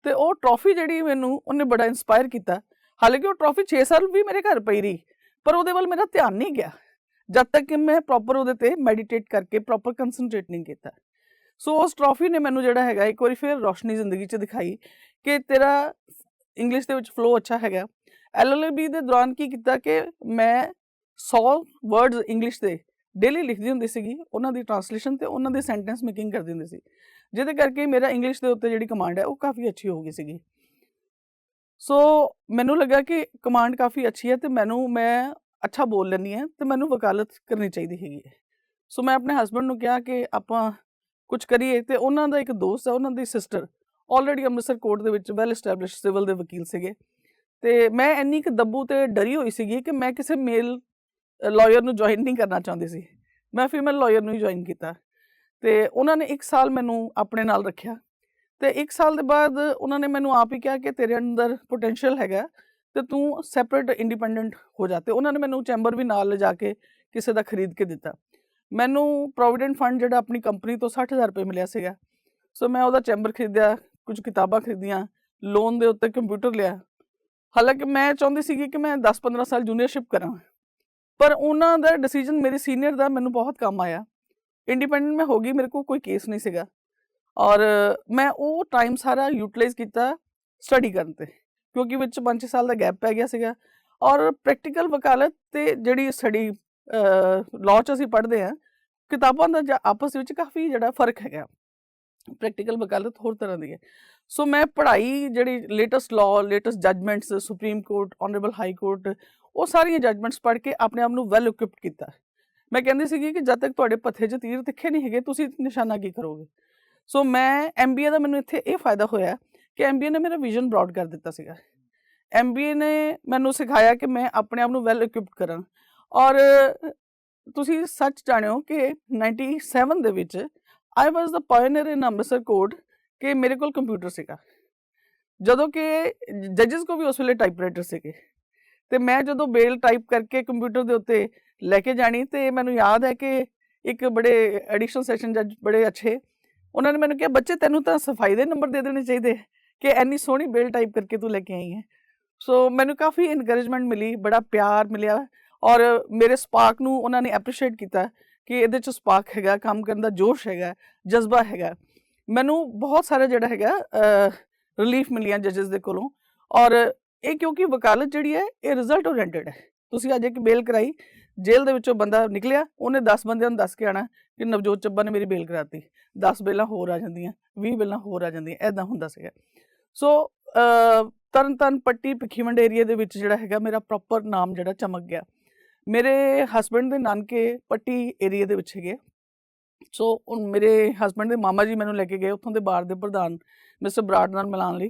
ਤੇ ਉਹ ਟਰੋਫੀ ਜਿਹੜੀ ਮੈਨੂੰ ਉਹਨੇ ਬੜਾ ਇਨਸਪਾਇਰ ਕੀਤਾ, ਹਾਲਾਂਕਿ ਉਹ ਟਰੋਫੀ 6 ਸਾਲ ਵੀ ਮੇਰੇ ਘਰ ਪਈ ਰਹੀ। ਪਰ ਉਹਦੇ ਵੱਲ ਮੇਰਾ ਧਿਆਨ ਨਹੀਂ ਗਿਆ। ਜਦ ਤੱਕ ਕਿ ਮੈਂ ਪ੍ਰੋਪਰ ਉਹਦੇ ਤੇ ਮੈਡੀਟੇਟ ਕਰਕੇ ਪ੍ਰੋਪਰ ਕਨਸੈਂਟਰੇਟ ਨਹੀਂ ਕੀਤਾ। ਸੋ ਉਸ ਟਰੋਫੀ ਨੇ ਮੈਨੂੰ ਜਿਹੜਾ ਹੈਗਾ, ਇੱਕ ਵਾਰੀ ਫਿਰ ਰੋਸ਼ਨੀ ਜ਼ਿੰਦਗੀ 'ਚ ਦਿਖਾਈ ਕਿ ਤੇਰਾ ਇੰਗਲਿਸ਼ ਦੇ ਵਿੱਚ ਫਲੋ ਅੱਛਾ ਹੈਗਾ। ਐਲਐਲਬੀ ਦੇ ਦੌਰਾਨ ਕੀ ਕੀਤਾ ਕਿ ਮੈਂ 100 ਵਰਡਸ ਇੰਗਲਿਸ਼ ਦੇ ਡੇਲੀ ਲਿਖਦੀ ਹੁੰਦੀ ਸੀਗੀ, ਉਹਨਾਂ ਦੀ ਟ੍ਰਾਂਸਲੇਸ਼ਨ ਤੇ ਉਹਨਾਂ ਦੇ ਸੈਂਟੈਂਸ ਮੇਕਿੰਗ ਕਰਦੀ ਹੁੰਦੀ ਸੀ। ਜਿਹਦੇ ਕਰਕੇ ਮੇਰਾ ਇੰਗਲਿਸ਼ ਦੇ ਉੱਤੇ ਜਿਹੜੀ ਕਮਾਂਡ ਹੈ, ਉਹ ਕਾਫੀ ਅੱਛੀ ਹੋ ਗਈ ਸੀਗੀ। ਸੋ ਮੈਨੂੰ ਲੱਗਾ ਕਿ ਕਮਾਂਡ ਕਾਫੀ ਅੱਛੀ ਹੈ ਤੇ ਮੈਨੂੰ, ਮੈਂ ਅੱਛਾ ਬੋਲ ਲੈਂਦੀ ਹਾਂ ਤੇ ਮੈਨੂੰ ਵਕਾਲਤ ਕਰਨੀ ਚਾਹੀਦੀ ਹੈਗੀ ਹੈ। ਸੋ ਮੈਂ ਆਪਣੇ ਹਸਬੰਡ ਨੂੰ ਕਿਹਾ ਕਿ ਆਪਾਂ ਕੁਝ ਕਰੀਏ ਤੇ ਉਹਨਾਂ ਦਾ ਇੱਕ ਦੋਸਤ ਹੈ, ਉਹਨਾਂ ਦੀ ਸਿਸਟਰ ਆਲਰੇਡੀ ਅੰਮ੍ਰਿਤਸਰ ਕੋਰਟ ਦੇ ਵਿੱਚ ਵੈਲ ਐਸਟੈਬਲਿਸ਼ਡ ਸਿਵਲ ਦੇ ਵਕੀਲ ਸੀਗੇ। ਤੇ ਮੈਂ ਇੰਨੀ ਕੁ ਦੱਬੂ ਤੇ ਡਰੀ ਹੋਈ ਸੀਗੀ ਕਿ ਮੈਂ ਕਿਸੇ ਮੇਲ ਲਾਇਰ ਨੂੰ ਜੁਆਇਨ ਨਹੀਂ ਕਰਨਾ ਚਾਹੁੰਦੀ ਸੀ। ਮੈਂ ਫੀਮੇਲ ਲਾਇਰ ਨੂੰ ਹੀ ਜੁਆਇਨ ਕੀਤਾ। ਤੇ ਉਹਨਾਂ ਨੇ 1 ਸਾਲ ਮੈਨੂੰ ਆਪਣੇ ਨਾਲ ਰੱਖਿਆ। ਤੇ 1 ਸਾਲ ਦੇ ਬਾਅਦ ਉਹਨਾਂ ਨੇ ਮੈਨੂੰ ਆਪ ਹੀ ਕਿਹਾ ਕਿ ਤੇਰੇ ਅੰਦਰ ਪੋਟੈਂਸ਼ੀਅਲ ਹੈਗਾ ਤੇ ਤੂੰ ਸੈਪਰੇਟ ਇੰਡੀਪੈਂਡੈਂਟ ਹੋ ਜਾ ਤੇ ਉਹਨਾਂ ਨੇ ਮੈਨੂੰ ਚੈਂਬਰ ਵੀ ਨਾਲ ਲਿਜਾ ਕੇ ਕਿਸੇ ਦਾ ਖਰੀਦ ਕੇ ਦਿੱਤਾ। ਮੈਨੂੰ ਪ੍ਰੋਵੀਡੈਂਟ ਫੰਡ ਜਿਹੜਾ ਆਪਣੀ ਕੰਪਨੀ ਤੋਂ 60000 ਰੁਪਏ ਮਿਲਿਆ ਸੀਗਾ, ਸੋ ਮੈਂ ਉਹਦਾ ਚੈਂਬਰ ਖਰੀਦਿਆ, ਕੁਝ ਕਿਤਾਬਾਂ ਖਰੀਦੀਆਂ ਲੋਨ ਦੇ ਉੱਤੇ ਕੰਪਿਊਟਰ ਲਿਆ। ਹਾਲਾਂਕਿ ਮੈਂ ਚਾਹੁੰਦੀ ਸੀਗੀ ਕਿ ਮੈਂ 10-15 ਸਾਲ ਜੂਨੀਅਰਸ਼ਿਪ ਕਰਾਂ, ਪਰ ਉਹਨਾਂ ਦਾ ਡਿਸੀਜਨ ਮੇਰੇ ਸੀਨੀਅਰ ਦਾ ਮੈਨੂੰ ਬਹੁਤ ਕੰਮ ਆਇਆ। ਇੰਡੀਪੈਂਡੈਂਟ ਮੈਂ ਹੋ ਗਈ, ਮੇਰੇ ਕੋਲ ਕੋਈ ਕੇਸ ਨਹੀਂ ਸੀਗਾ। ਔਰ ਮੈਂ ਉਹ ਟਾਈਮ ਸਾਰਾ ਯੂਟਿਲਾਈਜ਼ ਕੀਤਾ ਸਟੱਡੀ ਕਰਨ ਤੇ, ਕਿਉਂਕਿ ਵਿੱਚ 5 ਸਾਲ ਦਾ ਗੈਪ ਪੈ ਗਿਆ ਸੀਗਾ। ਔਰ ਪ੍ਰੈਕਟੀਕਲ ਵਕਾਲਤ ਤੇ ਜਿਹੜੀ ਸਟੱਡੀ ਲਾਅ ਚ ਅਸੀਂ ਪੜ੍ਹਦੇ ਆ ਕਿਤਾਬਾਂ ਦਾ ਜਾਂ ਆਪਸ ਵਿੱਚ ਕਾਫੀ ਜਿਹੜਾ ਫ਼ਰਕ ਹੈਗਾ। ਪ੍ਰੈਕਟੀਕਲ ਵਕਾਲਤ ਹੋਰ ਤਰ੍ਹਾਂ ਦੀ ਹੈ। ਸੋ ਮੈਂ ਪੜ੍ਹਾਈ ਜਿਹੜੀ latest law latest judgements supreme court honourable high court ਉਹ ਸਾਰੀਆਂ ਜੱਜਮੈਂਟਸ ਪੜ੍ਹ ਕੇ ਆਪਣੇ ਆਪ ਨੂੰ ਵੈਲ ਇਕਵਿਪਡ ਕੀਤਾ। ਮੈਂ ਕਹਿੰਦੀ ਸੀਗੀ ਕਿ ਜਦ ਤੱਕ ਤੁਹਾਡੇ ਪੱਥੇ 'ਚ ਤੀਰ ਤਿੱਖੇ ਨਹੀਂ ਹੈਗੇ, ਤੁਸੀਂ ਨਿਸ਼ਾਨਾ ਕੀ ਕਰੋਗੇ? ਸੋ ਮੈਂ ਐਮਬੀਏ ਦਾ ਮੈਨੂੰ ਇੱਥੇ ਇਹ ਫਾਇਦਾ ਹੋਇਆ ਕਿ ਐਮਬੀਏ ਨੇ ਮੇਰਾ ਵਿਜ਼ਨ ਬ੍ਰੌਡ ਕਰ ਦਿੱਤਾ ਸੀਗਾ। ਐਮਬੀਏ ਨੇ ਮੈਨੂੰ ਸਿਖਾਇਆ ਕਿ ਮੈਂ ਆਪਣੇ ਆਪ ਨੂੰ ਵੈਲ ਇਕਵਿਪਡ ਕਰਾਂ। ਔਰ ਤੁਸੀਂ ਸੱਚ ਜਾਣਿਓ ਕਿ 97 ਦੇ ਵਿੱਚ I was the pioneer in Amritsar court ਕਿ ਮੇਰੇ ਕੋਲ ਕੰਪਿਊਟਰ ਸੀਗਾ। ਜਦੋਂ ਕਿ ਜੱਜਸ ਕੋ ਵੀ ਉਸ ਵੇਲੇ ਟਾਈਪਰਾਈਟਰ ਸੀਗੇ। ਤੇ ਮੈਂ ਜਦੋਂ ਬੇਲ ਟਾਈਪ ਕਰਕੇ ਕੰਪਿਊਟਰ ਦੇ ਉੱਤੇ ਲੈ ਕੇ ਜਾਣੀ ਤੇ ਮੈਨੂੰ ਯਾਦ ਹੈ ਕਿ ਇੱਕ ਬੜੇ ਐਡੀਸ਼ਨਲ ਸੈਸ਼ਨ ਜੱਜ ਬੜੇ ਅੱਛੇ ਉਹਨਾਂ ਨੇ ਮੈਨੂੰ ਕਿਹਾ, ਬੱਚੇ, ਤੈਨੂੰ ਤਾਂ ਸਫ਼ਾਈ ਦੇ ਨੰਬਰ ਦੇ ਦੇਣੇ ਚਾਹੀਦੇ ਕਿ ਐਨੀ ਸੋਹਣੀ ਬੇਲ ਟਾਈਪ ਕਰਕੇ ਤੂੰ ਲੈ ਕੇ ਆਈ ਹੈ। ਸੋ ਮੈਨੂੰ ਕਾਫੀ ਇਨਕਰੇਜਮੈਂਟ ਮਿਲੀ, ਬੜਾ ਪਿਆਰ ਮਿਲਿਆ ਔਰ ਮੇਰੇ ਸਪਾਰਕ ਨੂੰ ਉਹਨਾਂ ਨੇ ਐਪਰੀਸ਼ੀਏਟ ਕੀਤਾ ਕਿ ਇਹਦੇ ਚ ਸਪਾਰਕ ਹੈਗਾ, ਕੰਮ ਕਰਨ ਦਾ ਜੋਸ਼ ਹੈਗਾ, ਜਜ਼ਬਾ ਹੈਗਾ। ਮੈਨੂੰ ਬਹੁਤ ਸਾਰਾ ਜਿਹੜਾ ਹੈਗਾ ਰਿਲੀਫ ਮਿਲਿਆ ਜੱਜਸ ਦੇ ਕੋਲੋਂ ਔਰ ਇਹ ਕਿਉਂਕਿ ਵਕਾਲਤ ਜਿਹੜੀ ਹੈ, ਇਹ ਰਿਜ਼ਲਟ ਓਰੀਐਂਟਡ ਹੈ। ਤੁਸੀਂ ਅੱਜ ਇੱਕ ਬੇਲ ਕਰਾਈ ਜੇਲ੍ਹ ਦੇ ਵਿੱਚੋਂ ਬੰਦਾ ਨਿਕਲਿਆ, ਉਹਨੇ 10 ਬੰਦਿਆਂ ਨੂੰ ਦੱਸ ਕੇ ਆਣਾ ਕਿ ਨਵਜੋਤ ਚੱਬਾ ਨੇ ਮੇਰੀ ਬੇਲ ਕਰਾਤੀ। 10 ਬੇਲਾਂ ਹੋਰ ਆ ਜਾਂਦੀਆਂ 20 ਬੇਲਾਂ ਹੋਰ ਆ ਜਾਂਦੀਆਂ ਐਦਾਂ ਹੁੰਦਾ ਸੀਗਾ। ਸੋ ਤਰਨ ਤਰਨ ਪੱਟੀ ਭਿੱਖੀਵੰਡ ਏਰੀਆ ਦੇ ਵਿੱਚ ਜਿਹੜਾ ਹੈਗਾ, ਮੇਰਾ ਪ੍ਰੋਪਰ ਨਾਮ ਜਿਹੜਾ ਚਮਕ ਗਿਆ। ਮੇਰੇ ਹਸਬੰਡ ਦੇ ਨਾਨਕੇ ਪੱਟੀ ਏਰੀਆ ਦੇ ਵਿੱਚ ਹੈਗੇ ਸੋ, ਉਹ ਮੇਰੇ ਹਸਬੰਡ ਦੇ ਮਾਮਾ ਜੀ ਮੈਨੂੰ ਲੈ ਕੇ ਗਏ ਉੱਥੋਂ ਦੇ ਬਾਰ ਦੇ ਪ੍ਰਧਾਨ, ਮਿਸਟਰ ਬਰਾੜ ਨਾਲ ਮਿਲਾਉਣ ਲਈ।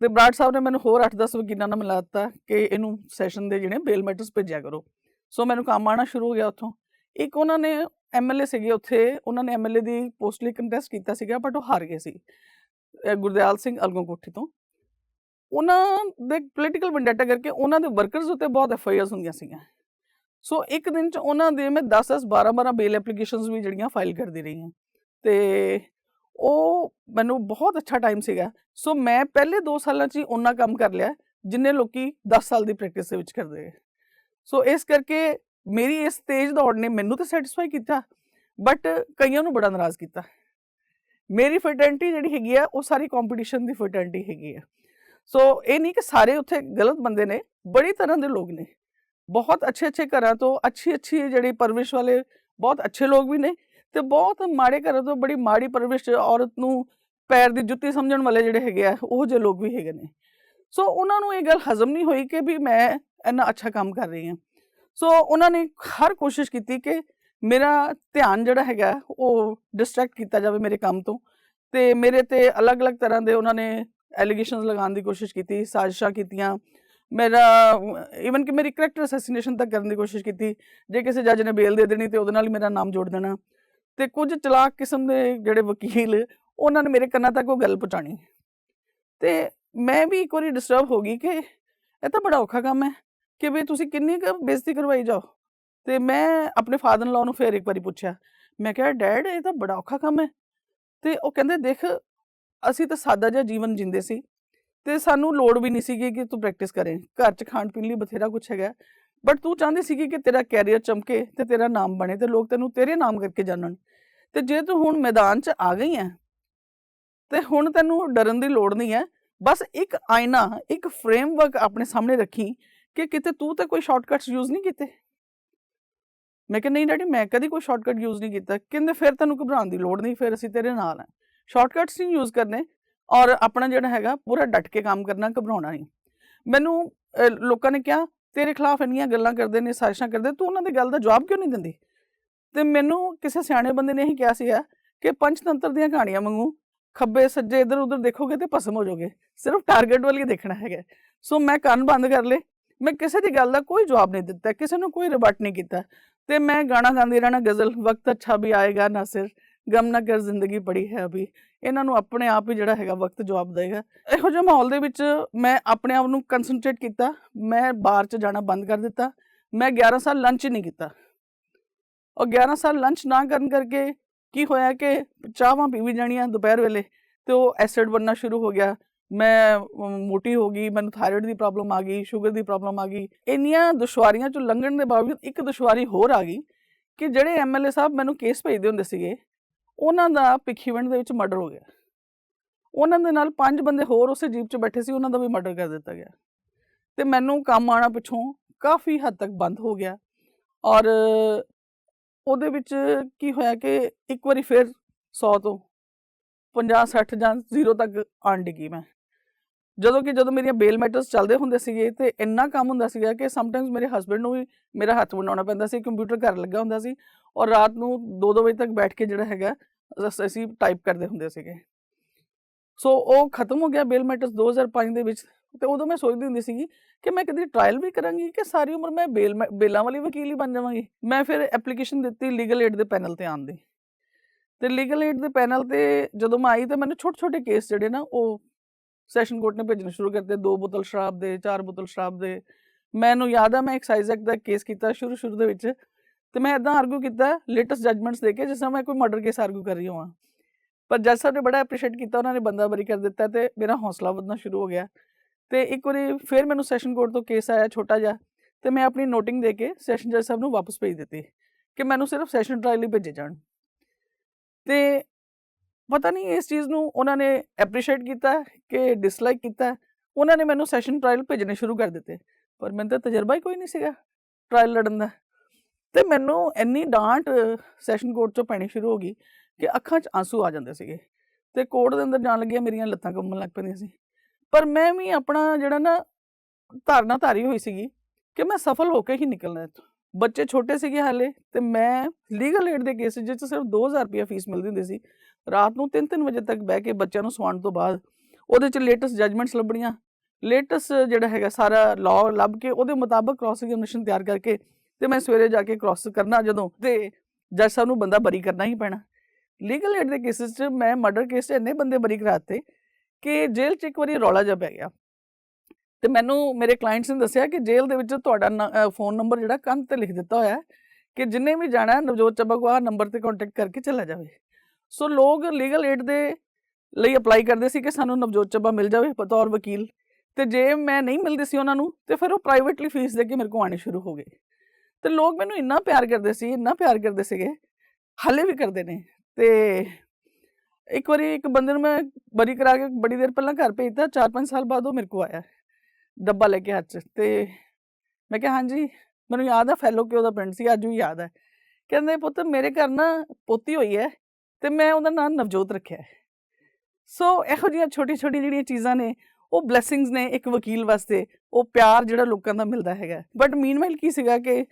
ਤੇ ਬਰਾੜ ਸਾਹਿਬ ਨੇ ਮੈਨੂੰ ਹੋਰ 8-10 ਵਕੀਲਾਂ ਨਾਲ ਮਿਲਾ ਦਿੱਤਾ ਕਿ ਇਹਨੂੰ ਸੈਸ਼ਨ ਦੇ ਜਿਹੜੇ ਬੇਲ ਮੈਟਰਸ ਭੇਜਿਆ ਕਰੋ। ਸੋ ਮੈਨੂੰ ਕੰਮ ਆਣਾ ਸ਼ੁਰੂ ਹੋ ਗਿਆ ਉੱਥੋਂ। ਇੱਕ ਉਹਨਾਂ ਨੇ ਐਮਐਲਏ ਸੀਗੇ ਉੱਥੇ, ਉਹਨਾਂ ਨੇ ਐਮਐਲਏ ਦੀ ਪੋਸਟ ਲਈ ਕੰਟੈਸਟ ਕੀਤਾ ਸੀਗਾ ਬਟ ਉਹ ਹਾਰ ਗਏ ਸੀ ਗੁਰਦਿਆਲ ਸਿੰਘ ਅਲਗੋਂ ਕੋਠੀ ਤੋਂ। ਉਹਨਾਂ ਦੇ ਪੋਲੀਟੀਕਲ ਵੈਂਡੇਟਾ ਕਰਕੇ ਉਹਨਾਂ ਦੇ ਵਰਕਰਸ ਉੱਤੇ ਬਹੁਤ ਐਫਆਈਆਰਸ ਹੁੰਦੀਆਂ ਸੀਗੀਆਂ। ਸੋ ਇੱਕ ਦਿਨ ਚ ਉਹਨਾਂ ਦੇ ਮੈਂ 10 10 12 12 ਬੇਲ ਐਪਲੀਕੇਸ਼ਨਸ ਵੀ ਜਿਹੜੀਆਂ ਫਾਈਲ ਕਰਦੀ ਰਹੀ ਹਾਂ। ਤੇ ਉਹ ਮੈਨੂੰ ਬਹੁਤ ਅੱਛਾ ਟਾਈਮ ਸੀਗਾ। ਸੋ ਮੈਂ ਪਹਿਲੇ 2 ਸਾਲਾਂ 'ਚ ਹੀ ਉਹਨਾਂ ਕੰਮ ਕਰ ਲਿਆ, ਜਿੰਨੇ ਲੋਕੀ 10 ਸਾਲ ਦੀ ਪ੍ਰੈਕਟਿਸ ਦੇ ਵਿੱਚ ਕਰਦੇ ਹੈ ਸੋ ਇਸ ਕਰਕੇ ਮੇਰੀ ਇਸ ਤੇਜ਼ ਦੌੜ ਨੇ ਮੈਨੂੰ ਤਾਂ ਸੈਟੀਸਫਾਈ ਕੀਤਾ ਬਟ ਕਈਆਂ ਨੂੰ ਬੜਾ ਨਾਰਾਜ਼ ਕੀਤਾ। ਮੇਰੀ ਫਰਟੈਂਟੀ ਜਿਹੜੀ ਹੈਗੀ ਆ, ਉਹ ਸਾਰੀ ਕੰਪੀਟੀਸ਼ਨ ਦੀ ਫਰਟੈਂਟੀ ਹੈਗੀ ਆ। ਸੋ ਇਹ ਨਹੀਂ ਕਿ ਸਾਰੇ ਉੱਥੇ ਗਲਤ ਬੰਦੇ ਨੇ, ਬੜੀ ਤਰ੍ਹਾਂ ਦੇ ਲੋਕ ਨੇ। ਬਹੁਤ ਅੱਛੇ ਅੱਛੇ ਘਰਾਂ ਤੋਂ ਅੱਛੀ ਅੱਛੀ ਜਿਹੜੀ ਪਰਵਿਸ਼ ਵਾਲੇ ਬਹੁਤ ਅੱਛੇ ਲੋਕ ਵੀ ਨੇ ਤੇ ਬਹੁਤ ਮਾੜੇ ਘਰਾਂ ਤੋਂ ਬੜੀ ਮਾੜੀ ਪਰਵਿਸ਼ ਔਰਤ ਨੂੰ ਪੈਰ ਦੀ ਜੁੱਤੀ ਸਮਝਣ ਵਾਲੇ ਜਿਹੜੇ ਹੈਗੇ ਆ, ਉਹ ਜਿਹੇ ਲੋਕ ਵੀ ਹੈਗੇ ਨੇ। ਸੋ ਉਹਨਾਂ ਨੂੰ ਇਹ ਗੱਲ ਹਜ਼ਮ ਨਹੀਂ ਹੋਈ ਕਿ ਵੀ ਮੈਂ ਇੰਨਾ ਅੱਛਾ ਕੰਮ ਕਰ ਰਹੀ ਹਾਂ। ਸੋ ਉਹਨਾਂ ਨੇ ਹਰ ਕੋਸ਼ਿਸ਼ ਕੀਤੀ ਕਿ ਮੇਰਾ ਧਿਆਨ ਜਿਹੜਾ ਹੈਗਾ ਉਹ ਡਿਸਟਰੈਕਟ ਕੀਤਾ ਜਾਵੇ ਮੇਰੇ ਕੰਮ ਤੋਂ ਤੇ ਮੇਰੇ ਤੇ ਅਲੱਗ-ਅਲੱਗ ਤਰ੍ਹਾਂ ਦੇ ਉਹਨਾਂ ਨੇ ਐਲੀਗੇਸ਼ਨਸ ਲਗਾਉਣ ਦੀ ਕੋਸ਼ਿਸ਼ ਕੀਤੀ, ਸਾਜ਼ਿਸ਼ਾਂ ਕੀਤੀਆਂ। ਮੇਰਾ ਇਵਨ ਕਿ ਮੇਰੀ ਕਰੈਕਟਰ ਅਸੈਸੀਨੇਸ਼ਨ ਤੱਕ ਕਰਨ ਦੀ ਕੋਸ਼ਿਸ਼ ਕੀਤੀ, ਜੇ ਕਿਸੇ ਜੱਜ ਨੇ ਬੇਲ ਦੇ ਦੇਣੀ ਤੇ ਉਹਦੇ ਨਾਲ ਹੀ ਮੇਰਾ ਨਾਮ ਜੋੜ ਦੇਣਾ। ਤੇ ਕੁਝ ਚਲਾਕ ਕਿਸਮ ਦੇ ਜਿਹੜੇ ਵਕੀਲ, ਉਹਨਾਂ ਨੇ ਮੇਰੇ ਕੰਨਾਂ ਤੱਕ ਉਹ ਗੱਲ ਪਹੁੰਚਾਣੀ ਤੇ ਮੈਂ ਵੀ ਇੱਕ ਵਾਰੀ ਡਿਸਟਰਬ ਹੋ ਗਈ ਕਿ ਇਹ ਤਾਂ ਬੜਾ ਔਖਾ ਕੰਮ ਹੈ ਕਿ ਵੀ ਤੁਸੀਂ ਕਿੰਨੀ ਕੁ ਬੇਇੱਜ਼ਤੀ ਕਰਵਾਈ ਜਾਓ। ਤੇ ਮੈਂ ਆਪਣੇ ਫਾਦਰ ਇਨ ਨੂੰ ਫੇਰ ਇੱਕ ਵਾਰੀ ਪੁੱਛਿਆ, ਮੈਂ ਕਿਹਾ ਡੈਡ ਇਹ ਤਾਂ ਬੜਾ ਔਖਾ ਕੰਮ ਹੈ। ਤੇ ਉਹ ਕਹਿੰਦੇ, ਦੇਖ, ਅਸੀਂ ਤਾਂ ਸਾਦਾ ਜਿਹਾ ਜੀਵਨ ਜਿੰਦੇ ਸੀ ਤੇ ਸਾਨੂੰ ਲੋੜ ਵੀ ਨਹੀਂ ਸੀਗੀ ਕਿ ਤੂੰ ਪ੍ਰੈਕਟਿਸ ਕਰੇ। ਘਰ 'ਚ ਖਾਣ ਪੀਣ ਲਈ ਬਥੇਰਾ ਕੁਝ ਹੈਗਾ ਬਟ ਤੂੰ ਚਾਹੁੰਦੀ ਸੀਗੀ ਕਿ ਤੇਰਾ ਕੈਰੀਅਰ ਚਮਕੇ ਤੇ ਤੇਰਾ ਨਾਮ ਬਣੇ ਤੇ ਲੋਕ ਤੈਨੂੰ ਤੇਰੇ ਨਾਮ ਕਰਕੇ ਜਾਣਨ। ਤੇ ਜੇ ਤੂੰ ਹੁਣ ਮੈਦਾਨ 'ਚ ਆ ਗਈ ਹੈ ਤੇ ਹੁਣ ਤੈਨੂੰ ਡਰਨ ਦੀ ਲੋੜ ਨਹੀਂ ਹੈ ਬਸ ਇੱਕ ਆਇਨਾ, ਇੱਕ ਫਰੇਮਵਰਕ ਆਪਣੇ ਸਾਹਮਣੇ ਰੱਖੀ ਕਿ ਕਿਤੇ ਤੂੰ ਤਾਂ ਕੋਈ ਸ਼ਾਰਟਕਟਸ ਯੂਜ਼ ਨਹੀਂ ਕੀਤੇ। ਮੈਂ ਕਿਹਾ, ਨਹੀਂ ਡੈਡੀ, ਮੈਂ ਕਦੀ ਕੋਈ ਸ਼ਾਰਟਕਟ ਯੂਜ਼ ਨਹੀਂ ਕੀਤਾ। ਕਹਿੰਦੇ, ਫਿਰ ਤੈਨੂੰ ਘਬਰਾਉਣ ਦੀ ਲੋੜ ਨਹੀਂ, ਫਿਰ ਅਸੀਂ ਤੇਰੇ ਨਾਲ ਹਾਂ। ਸ਼ਾਰਟਕਟਸ ਨਹੀਂ ਯੂਜ਼ ਕਰਨੇ ਔਰ ਆਪਣਾ ਜਿਹੜਾ ਹੈਗਾ, ਪੂਰਾ ਡਟ ਕੇ ਕੰਮ ਕਰਨਾ, ਘਬਰਾਉਣਾ ਨਹੀਂ। ਮੈਨੂੰ ਲੋਕਾਂ ਨੇ ਕਿਹਾ, ਤੇਰੇ ਖਿਲਾਫ ਇੰਨੀਆਂ ਗੱਲਾਂ ਕਰਦੇ ਨੇ, ਸਾਜ਼ਿਸ਼ਾਂ ਕਰਦੇ, ਤੂੰ ਉਹਨਾਂ ਦੀ ਗੱਲ ਦਾ ਜਵਾਬ ਕਿਉਂ ਨਹੀਂ ਦਿੰਦੀ? ਤੇ ਮੈਨੂੰ ਕਿਸੇ ਸਿਆਣੇ ਬੰਦੇ ਨੇ ਇਹੀ ਕਿਹਾ ਸੀਗਾ ਕਿ ਪੰਚਤੰਤਰ ਦੀਆਂ ਕਹਾਣੀਆਂ ਵਾਂਗੂ ਖੱਬੇ ਸੱਜੇ ਇਧਰ ਉਧਰ ਦੇਖੋਗੇ ਤੇ ਭਸਮ ਹੋ ਜਾਓਗੇ। ਸਿਰਫ ਟਾਰਗੇਟ ਵੱਲ ਹੀ ਦੇਖਣਾ ਹੈਗਾ। ਸੋ ਮੈਂ ਕੰਨ ਬੰਦ ਕਰ ਲਏ। ਮੈਂ ਕਿਸੇ ਦੀ ਗੱਲ ਦਾ ਕੋਈ ਜਵਾਬ ਨਹੀਂ ਦਿੱਤਾ, ਕਿਸੇ ਨੂੰ ਕੋਈ ਰਿਬਟ ਨਹੀਂ ਕੀਤਾ। ਤੇ ਮੈਂ ਗਾਣਾ ਗਾਉਂਦੀ ਰਹਿਣਾ ਗਜ਼ਲ, ਵਕਤ ਅੱਛਾ ਵੀ ਆਏਗਾ ਨਾ ਸਿਰ, ਗਮ ਨਾ ਕਰ ਜ਼ਿੰਦਗੀ ਪੜੀ ਹੈ ਅਭੀ। ਇਹਨਾਂ ਨੂੰ ਆਪਣੇ ਆਪ ਹੀ ਜਿਹੜਾ ਹੈਗਾ ਵਕਤ ਜਵਾਬ ਦੇਗਾ। ਇਹੋ ਜਿਹੇ ਮਾਹੌਲ ਦੇ ਵਿੱਚ ਮੈਂ ਆਪਣੇ ਆਪ ਨੂੰ ਕਨਸੈਂਟਰੇਟ ਕੀਤਾ। ਮੈਂ ਬਾਹਰ 'ਚ ਜਾਣਾ ਬੰਦ ਕਰ ਦਿੱਤਾ। ਮੈਂ 11 ਸਾਲ ਲੰਚ ਨਹੀਂ ਕੀਤਾ। ਔਰ 11 ਸਾਲ ਲੰਚ ਨਾ ਕਰਨ ਕਰਕੇ ਕੀ ਹੋਇਆ ਕਿ ਚਾਹਾਂ ਪੀਵੀ ਜਾਣੀਆਂ ਦੁਪਹਿਰ ਵੇਲੇ ਤੇ ਉਹ ਐਸਿਡ ਬਣਨਾ ਸ਼ੁਰੂ ਹੋ ਗਿਆ। ਮੈਂ ਮੋਟੀ ਹੋ ਗਈ, ਮੈਨੂੰ ਥਾਇਰੋਇਡ ਦੀ ਪ੍ਰੋਬਲਮ ਆ ਗਈ ਸ਼ੂਗਰ ਦੀ ਪ੍ਰੋਬਲਮ ਆ ਗਈ। ਇੰਨੀਆਂ ਦੁਸ਼ਵਾਰੀਆਂ ਚੋਂ ਲੰਘਣ ਦੇ ਬਾਵਜੂਦ ਇੱਕ ਦੁਸ਼ਵਾਰੀ ਹੋਰ ਆ ਗਈ ਕਿ ਜਿਹੜੇ ਐਮਐਲਏ ਸਾਹਿਬ ਮੈਨੂੰ ਕੇਸ ਭੇਜਦੇ ਹੁੰਦੇ ਸੀਗੇ, ਉਹਨਾਂ ਦਾ ਭਿੱਖੀਵਿੰਡ ਦੇ ਵਿੱਚ ਮਰਡਰ ਹੋ ਗਿਆ। ਉਹਨਾਂ ਦੇ ਨਾਲ ਪੰਜ ਬੰਦੇ ਹੋਰ ਉਸੇ ਜੀਪ 'ਚ ਬੈਠੇ ਸੀ, ਉਹਨਾਂ ਦਾ ਵੀ ਮਰਡਰ ਕਰ ਦਿੱਤਾ ਗਿਆ। ਤੇ ਮੈਨੂੰ ਕੰਮ ਆਣਾ ਪਿੱਛੋਂ ਕਾਫੀ ਹੱਦ ਤੱਕ ਬੰਦ ਹੋ ਗਿਆ। ਔਰ ਉਹਦੇ ਵਿੱਚ ਕੀ ਹੋਇਆ ਕਿ ਇੱਕ ਵਾਰੀ ਫਿਰ 100 ਤੋਂ 50 60 ਜਾਂ 0 ਤੱਕ ਆਣ ਡਿੱਗੀ ਮੈਂ। ਜਦੋਂ ਕਿ ਜਦੋਂ ਮੇਰੀਆਂ ਬੇਲ ਮੈਟਰਸ ਚੱਲਦੇ ਹੁੰਦੇ ਸੀਗੇ ਤੇ ਇੰਨਾ ਕੰਮ ਹੁੰਦਾ ਸੀਗਾ ਕਿ ਸਮਟਾਈਮਸ ਮੇਰੇ ਹਸਬੰਡ ਨੂੰ ਵੀ ਮੇਰਾ ਹੱਥ ਬਣਾਉਣਾ ਪੈਂਦਾ ਸੀ ਕੰਪਿਊਟਰ ਘਰ ਲੱਗਾ ਹੁੰਦਾ ਸੀ ਔਰ ਰਾਤ ਨੂੰ 2-2 ਵਜੇ ਤੱਕ ਬੈਠ ਕੇ ਜਿਹੜਾ ਹੈਗਾ ਅਸੀਂ ਟਾਈਪ ਕਰਦੇ ਹੁੰਦੇ ਸੀਗੇ। ਸੋ ਉਹ ਖਤਮ ਹੋ ਗਿਆ ਬੇਲ ਮੈਟਰਸ 2005 ਦੇ ਵਿੱਚ ਤੇ ਉਦੋਂ ਮੈਂ ਸੋਚਦੀ ਹੁੰਦੀ ਸੀਗੀ ਕਿ ਮੈਂ ਕਦੀ ਟ੍ਰਾਇਲ ਵੀ ਕਰਾਂਗੀ ਕਿ ਸਾਰੀ ਉਮਰ ਮੈਂ ਬੇਲ, ਮੈਂ- ਬੇਲਾਂ ਵਾਲੀ ਵਕੀਲ ਹੀ ਬਣ ਜਾਵਾਂਗੀ। ਮੈਂ ਫਿਰ ਐਪਲੀਕੇਸ਼ਨ ਦਿੱਤੀ ਲੀਗਲ ਏਡ ਦੇ ਪੈਨਲ ਤੇ ਆਉਣ ਦੀ। ਤੇ ਲੀਗਲ ਏਡ ਦੇ ਪੈਨਲ ਤੇ ਜਦੋਂ ਮੈਂ ਆਈ ਤਾਂ ਮੈਨੂੰ ਛੋਟੇ ਛੋਟੇ ਕੇਸ ਜਿਹੜੇ ਨਾ ਉਹ ਸੈਸ਼ਨ ਕੋਰਟ ਨੇ ਭੇਜਣੇ ਸ਼ੁਰੂ ਕਰਤੇ। ਦੋ ਬੋਤਲ ਸ਼ਰਾਬ ਦੇ, ਚਾਰ ਬੋਤਲ ਸ਼ਰਾਬ ਦੇ। ਮੈਨੂੰ ਯਾਦ ਆ, ਮੈਂ ਐਕਸਾਈਜ਼ ਐਕਟ ਦਾ ਕੇਸ ਕੀਤਾ ਸ਼ੁਰੂ ਸ਼ੁਰੂ ਦੇ ਵਿੱਚ। ਤੇ ਮੈਂ ਇਦਾਂ ਆਰਗੂ ਕੀਤਾ ਲੇਟੈਸਟ ਜਜਮੈਂਟਸ ਦੇ ਕੇ, ਜਿਸ ਤਰ੍ਹਾਂ ਮੈਂ ਕੋਈ ਮਰਡਰ ਕੇਸ ਆਰਗੂ ਕਰ ਰਹੀ ਹਾਂ ਪਰ ਜੱਜ ਸਾਹਿਬ ਨੇ ਬੜਾ ਐਪਰੀਸ਼ੀਏਟ ਕੀਤਾ, ਉਹਨਾਂ ਨੇ ਬੰਦਾ ਬਰੀ ਕਰ ਦਿੱਤਾ ਤੇ ਮੇਰਾ ਹੌਸਲਾ ਵਧਣਾ ਸ਼ੁਰੂ ਹੋ ਗਿਆ। ਤੇ ਇੱਕ ਵਾਰੀ ਫਿਰ ਮੈਨੂੰ ਸੈਸ਼ਨ ਕੋਰਟ ਤੋਂ ਕੇਸ ਆਇਆ ਛੋਟਾ ਜਿਹਾ, ਤੇ ਮੈਂ ਆਪਣੀ ਨੋਟਿੰਗ ਦੇ ਕੇ ਸੈਸ਼ਨ ਜੱਜ ਸਾਹਿਬ ਨੂੰ ਵਾਪਸ ਭੇਜ ਦਿੱਤੀ ਕਿ ਮੈਨੂੰ ਸਿਰਫ ਸੈਸ਼ਨ ਟ੍ਰਾਇਲ ਲਈ ਭੇਜੇ ਜਾਣ। ਤੇ ਪਤਾ ਨਹੀਂ ਇਸ ਚੀਜ਼ ਨੂੰ ਉਹਨਾਂ ਨੇ ਐਪਰੀਸ਼ੀਏਟ ਕੀਤਾ ਕਿ ਡਿਸਲਾਈਕ ਕੀਤਾ, ਉਹਨਾਂ ਨੇ ਮੈਨੂੰ ਸੈਸ਼ਨ ਟ੍ਰਾਇਲ ਭੇਜਣੇ ਸ਼ੁਰੂ ਕਰ ਦਿੱਤੇ, ਪਰ ਮੈਨੂੰ ਤਾਂ ਤਜਰਬਾ ਹੀ ਕੋਈ ਨਹੀਂ ਸੀਗਾ ਟ੍ਰਾਇਲ ਲੜਨ ਦਾ। ਤੇ ਮੈਨੂੰ ਇੰਨੀ ਡਾਂਟ ਸੈਸ਼ਨ ਕੋਰਟ ਚੋਂ ਪੈਣੀ ਸ਼ੁਰੂ ਹੋ ਗਈ ਕਿ ਅੱਖਾਂ 'ਚ ਆਂਸੂ ਆ ਜਾਂਦੇ ਸੀਗੇ ਤੇ ਕੋਰਟ ਦੇ ਅੰਦਰ ਜਾਣ ਲੱਗਿਆ ਮੇਰੀਆਂ ਲੱਤਾਂ ਕੰਬਣ ਲੱਗ ਪੈਂਦੀਆਂ ਸੀ। ਪਰ ਮੈਂ ਵੀ ਆਪਣਾ ਜਿਹੜਾ ਨਾ ਧਾਰਨਾ ਧਾਰੀ ਹੋਈ ਸੀਗੀ ਕਿ ਮੈਂ ਸਫਲ ਹੋ ਕੇ ਹੀ ਨਿਕਲਣਾ ਇੱਥੋਂ। ਬੱਚੇ ਛੋਟੇ ਸੀਗੇ ਹਾਲੇ ਤੇ ਮੈਂ ਲੀਗਲ ਏਡ ਦੇ ਕੇਸ ਜਿਸ 'ਚ ਸਿਰਫ 2000 ਰੁਪਏ ਫੀਸ ਮਿਲਦੀ ਹੁੰਦੀ ਸੀ। ਰਾਤ ਨੂੰ 3-3 ਵਜੇ ਤੱਕ ਬਹਿ ਕੇ ਬੱਚਿਆਂ ਨੂੰ ਸਵਾਉਣ ਤੋਂ ਬਾਅਦ ਉਹਦੇ 'ਚ ਲੇਟੈਸਟ ਜਜਮੈਂਟਸ ਲੱਭਣੀਆਂ ਲੇਟੈਸਟ ਜਿਹੜਾ ਹੈਗਾ ਸਾਰਾ ਲਾਅ ਲੱਭ ਕੇ ਉਹਦੇ ਮੁਤਾਬਕ ਕ੍ਰਾਸ ਐਗਜ਼ਾਮੀਨੇਸ਼ਨ ਤਿਆਰ ਕਰਕੇ ਤੇ ਮੈਂ ਸਵੇਰੇ ਜਾ ਕੇ ਕ੍ਰਾਸ ਕਰਨਾ ਜਦੋਂ ਤੇ ਜੱਜ ਸਾਹਿਬ ਨੂੰ ਬੰਦਾ ਬਰੀ ਕਰਨਾ ਹੀ ਪੈਣਾ। ਲੀਗਲ ਏਡ ਦੇ ਕੇਸਿਸ 'ਚ ਮੈਂ ਮਰਡਰ ਕੇਸ 'ਚ ਇੰਨੇ ਬੰਦੇ ਬਰੀ ਕਰਾਤੇ ਕਿ ਜੇਲ੍ਹ 'ਚ ਇੱਕ ਵਾਰੀ ਰੌਲਾ ਜਿਹਾ ਪੈ ਗਿਆ। ਤੇ ਮੈਨੂੰ, ਮੇਰੇ ਕਲਾਇੰਟਸ ਨੇ ਦੱਸਿਆ ਕਿ ਜੇਲ੍ਹ ਦੇ ਵਿੱਚ ਤੁਹਾਡਾ ਫੋਨ ਨੰਬਰ ਜਿਹੜਾ ਕੰਧ ਤੇ ਲਿਖ ਦਿੱਤਾ ਹੋਇਆ ਹੈ ਕਿ ਜਿੰਨੇ ਵੀ ਜਾਣਾ ਨਵਜੋਤ ਚੱਬਾ ਕੋ ਆਹ ਨੰਬਰ ਤੇ ਕੰਟੈਕਟ ਕਰਕੇ ਚਲਾ ਜਾਵੇ। ਸੋ ਲੋਕ ਲੀਗਲ ਏਡ ਦੇ ਲਈ ਅਪਲਾਈ ਕਰਦੇ ਸੀ ਕਿ ਸਾਨੂੰ ਨਵਜੋਤ ਚੱਬਾ ਮਿਲ ਜਾਵੇ, ਬਤੌਰ ਵਕੀਲ। ਤੇ ਜੇ ਮੈਂ ਨਹੀਂ ਮਿਲਦੀ ਸੀ ਉਹਨਾਂ ਨੂੰ, ਤੇ ਫਿਰ ਉਹ ਪ੍ਰਾਈਵੇਟਲੀ ਫੀਸ ਦੇ ਕੇ ਮੇਰੇ ਕੋਲ ਆਣੇ ਸ਼ੁਰੂ ਹੋ ਗਏ। ਤੇ ਲੋਕ ਮੈਨੂੰ ਇੰਨਾ ਪਿਆਰ ਕਰਦੇ ਸੀ, ਇੰਨਾ ਪਿਆਰ ਕਰਦੇ ਸੀਗੇ, ਹਾਲੇ ਵੀ ਕਰਦੇ ਨੇ। ਤੇ ਇੱਕ ਵਾਰੀ ਇੱਕ ਬੰਦੇ ਨੂੰ ਮੈਂ ਬਰੀ ਕਰਾ ਕੇ ਬੜੀ ਦੇਰ ਪਹਿਲਾਂ ਘਰ ਭੇਜਤਾ 4-5 ਸਾਲ ਬਾਅਦ ਉਹ ਮੇਰੇ ਕੋ ਆਇਆ, ਡੱਬਾ ਲੈ ਕੇ ਹੱਥ 'ਚ। ਤੇ ਮੈਂ ਕਿਹਾ, ਹਾਂਜੀ, ਮੈਨੂੰ ਯਾਦ ਆ ਫੈਲੋ ਕਿ ਉਹਦਾ ਪਿੰਡ ਸੀ, ਅੱਜ ਵੀ ਯਾਦ ਹੈ ਕਹਿੰਦੇ, ਪੁੱਤ, ਮੇਰੇ ਘਰ ਨਾ ਪੋਤੀ ਹੋਈ ਹੈ ਤੇ ਮੈਂ ਉਹਦਾ ਨਾਮ ਨਵਜੋਤ ਰੱਖਿਆ ਸੋ ਇਹੋ ਜਿਹੀਆਂ ਛੋਟੀ ਛੋਟੀ ਜਿਹੜੀਆਂ ਚੀਜ਼ਾਂ ਨੇ, ਉਹ ਬਲੇਸਿੰਗਸ ਨੇ ਇੱਕ ਵਕੀਲ ਵਾਸਤੇ, ਉਹ ਪਿਆਰ ਜਿਹੜਾ ਲੋਕਾਂ ਦਾ ਮਿਲਦਾ ਹੈਗਾ। ਬਟ ਮੀਨਵਾਈਲ ਕੀ ਸੀਗਾ ਕਿ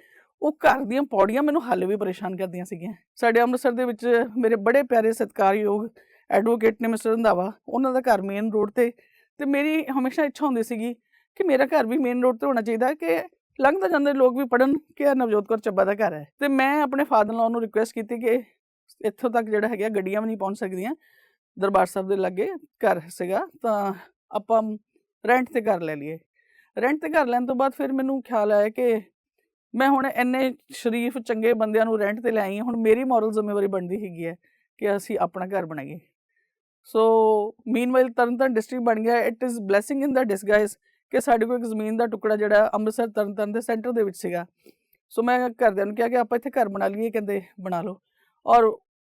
ਉਹ ਘਰ ਦੀਆਂ ਪੌੜੀਆਂ ਮੈਨੂੰ ਹਾਲੇ ਵੀ ਪਰੇਸ਼ਾਨ ਕਰਦੀਆਂ ਸੀਗੀਆਂ। ਸਾਡੇ ਅੰਮ੍ਰਿਤਸਰ ਦੇ ਵਿੱਚ ਮੇਰੇ ਬੜੇ ਪਿਆਰੇ ਸਤਿਕਾਰਯੋਗ ਐਡਵੋਕੇਟ ਨੇ ਮਿਸਟਰ ਰੰਧਾਵਾ, ਉਹਨਾਂ ਦਾ ਘਰ ਮੇਨ ਰੋਡ ਤੇ ਤੇ ਮੇਰੀ ਹਮੇਸ਼ਾ ਇੱਛਾ ਹੁੰਦੀ ਸੀਗੀ ਕਿ ਮੇਰਾ ਘਰ ਵੀ ਮੇਨ ਰੋਡ ਤੇ ਹੋਣਾ ਚਾਹੀਦਾ, ਕਿ ਲੰਘਦਾ ਜਾਂਦੇ ਲੋਕ ਵੀ ਪੜਨ ਕਿ ਇਹ ਨਵਜੋਤ ਕੌਰ ਚੱਬਾ ਦਾ ਘਰ ਹੈ। ਤੇ ਮੈਂ ਆਪਣੇ ਫਾਦਰ ਲਾਅ ਨੂੰ ਰਿਕੁਐਸਟ ਕੀਤੀ ਕਿ ਇੱਥੋਂ ਤੱਕ ਜਿਹੜਾ ਹੈਗਾ ਗੱਡੀਆਂ ਵੀ ਨਹੀਂ ਪਹੁੰਚ ਸਕਦੀਆਂ, ਦਰਬਾਰ ਸਾਹਿਬ ਦੇ ਲਾਗੇ ਘਰ ਸੀਗਾ, ਤਾਂ ਆਪਾਂ ਰੈਂਟ ਤੇ ਘਰ ਲੈ ਲਈਏ। ਰੈਂਟ ਤੇ ਘਰ ਲੈਣ ਤੋਂ ਬਾਅਦ ਫਿਰ ਮੈਨੂੰ ਖਿਆਲ ਆਇਆ ਕਿ ਮੈਂ ਹੁਣ ਇੰਨੇ ਸ਼ਰੀਫ, ਚੰਗੇ ਬੰਦਿਆਂ ਨੂੰ ਰੈਂਟ ਤੇ ਲੈ ਆਈ ਹਾਂ, ਹੁਣ ਮੇਰੀ ਮੋਰਲ ਜ਼ਿੰਮੇਵਾਰੀ ਬਣਦੀ ਹੈਗੀ ਹੈ ਕਿ ਅਸੀਂ ਆਪਣਾ ਘਰ ਬਣਾਈਏ। ਸੋ ਮੀਨਵਾਈਲ ਤਰਨਤਾਰਨ ਡਿਸਟ੍ਰਿਕਟ ਬਣ ਗਿਆ it is blessing in the disguise ਕਿ ਸਾਡੇ ਕੋਲ ਇੱਕ ਜ਼ਮੀਨ ਦਾ ਟੁਕੜਾ ਜਿਹੜਾ ਅੰਮ੍ਰਿਤਸਰ ਤਰਨਤਾਰਨ ਦੇ ਸੈਂਟਰ ਦੇ ਵਿੱਚ ਸੀਗਾ। ਸੋ ਮੈਂ ਘਰਦਿਆਂ ਨੂੰ ਕਿਹਾ ਕਿ ਆਪਾਂ ਇੱਥੇ ਘਰ ਬਣਾ ਲਈਏ, ਕਹਿੰਦੇ ਬਣਾ ਲਓ। ਔਰ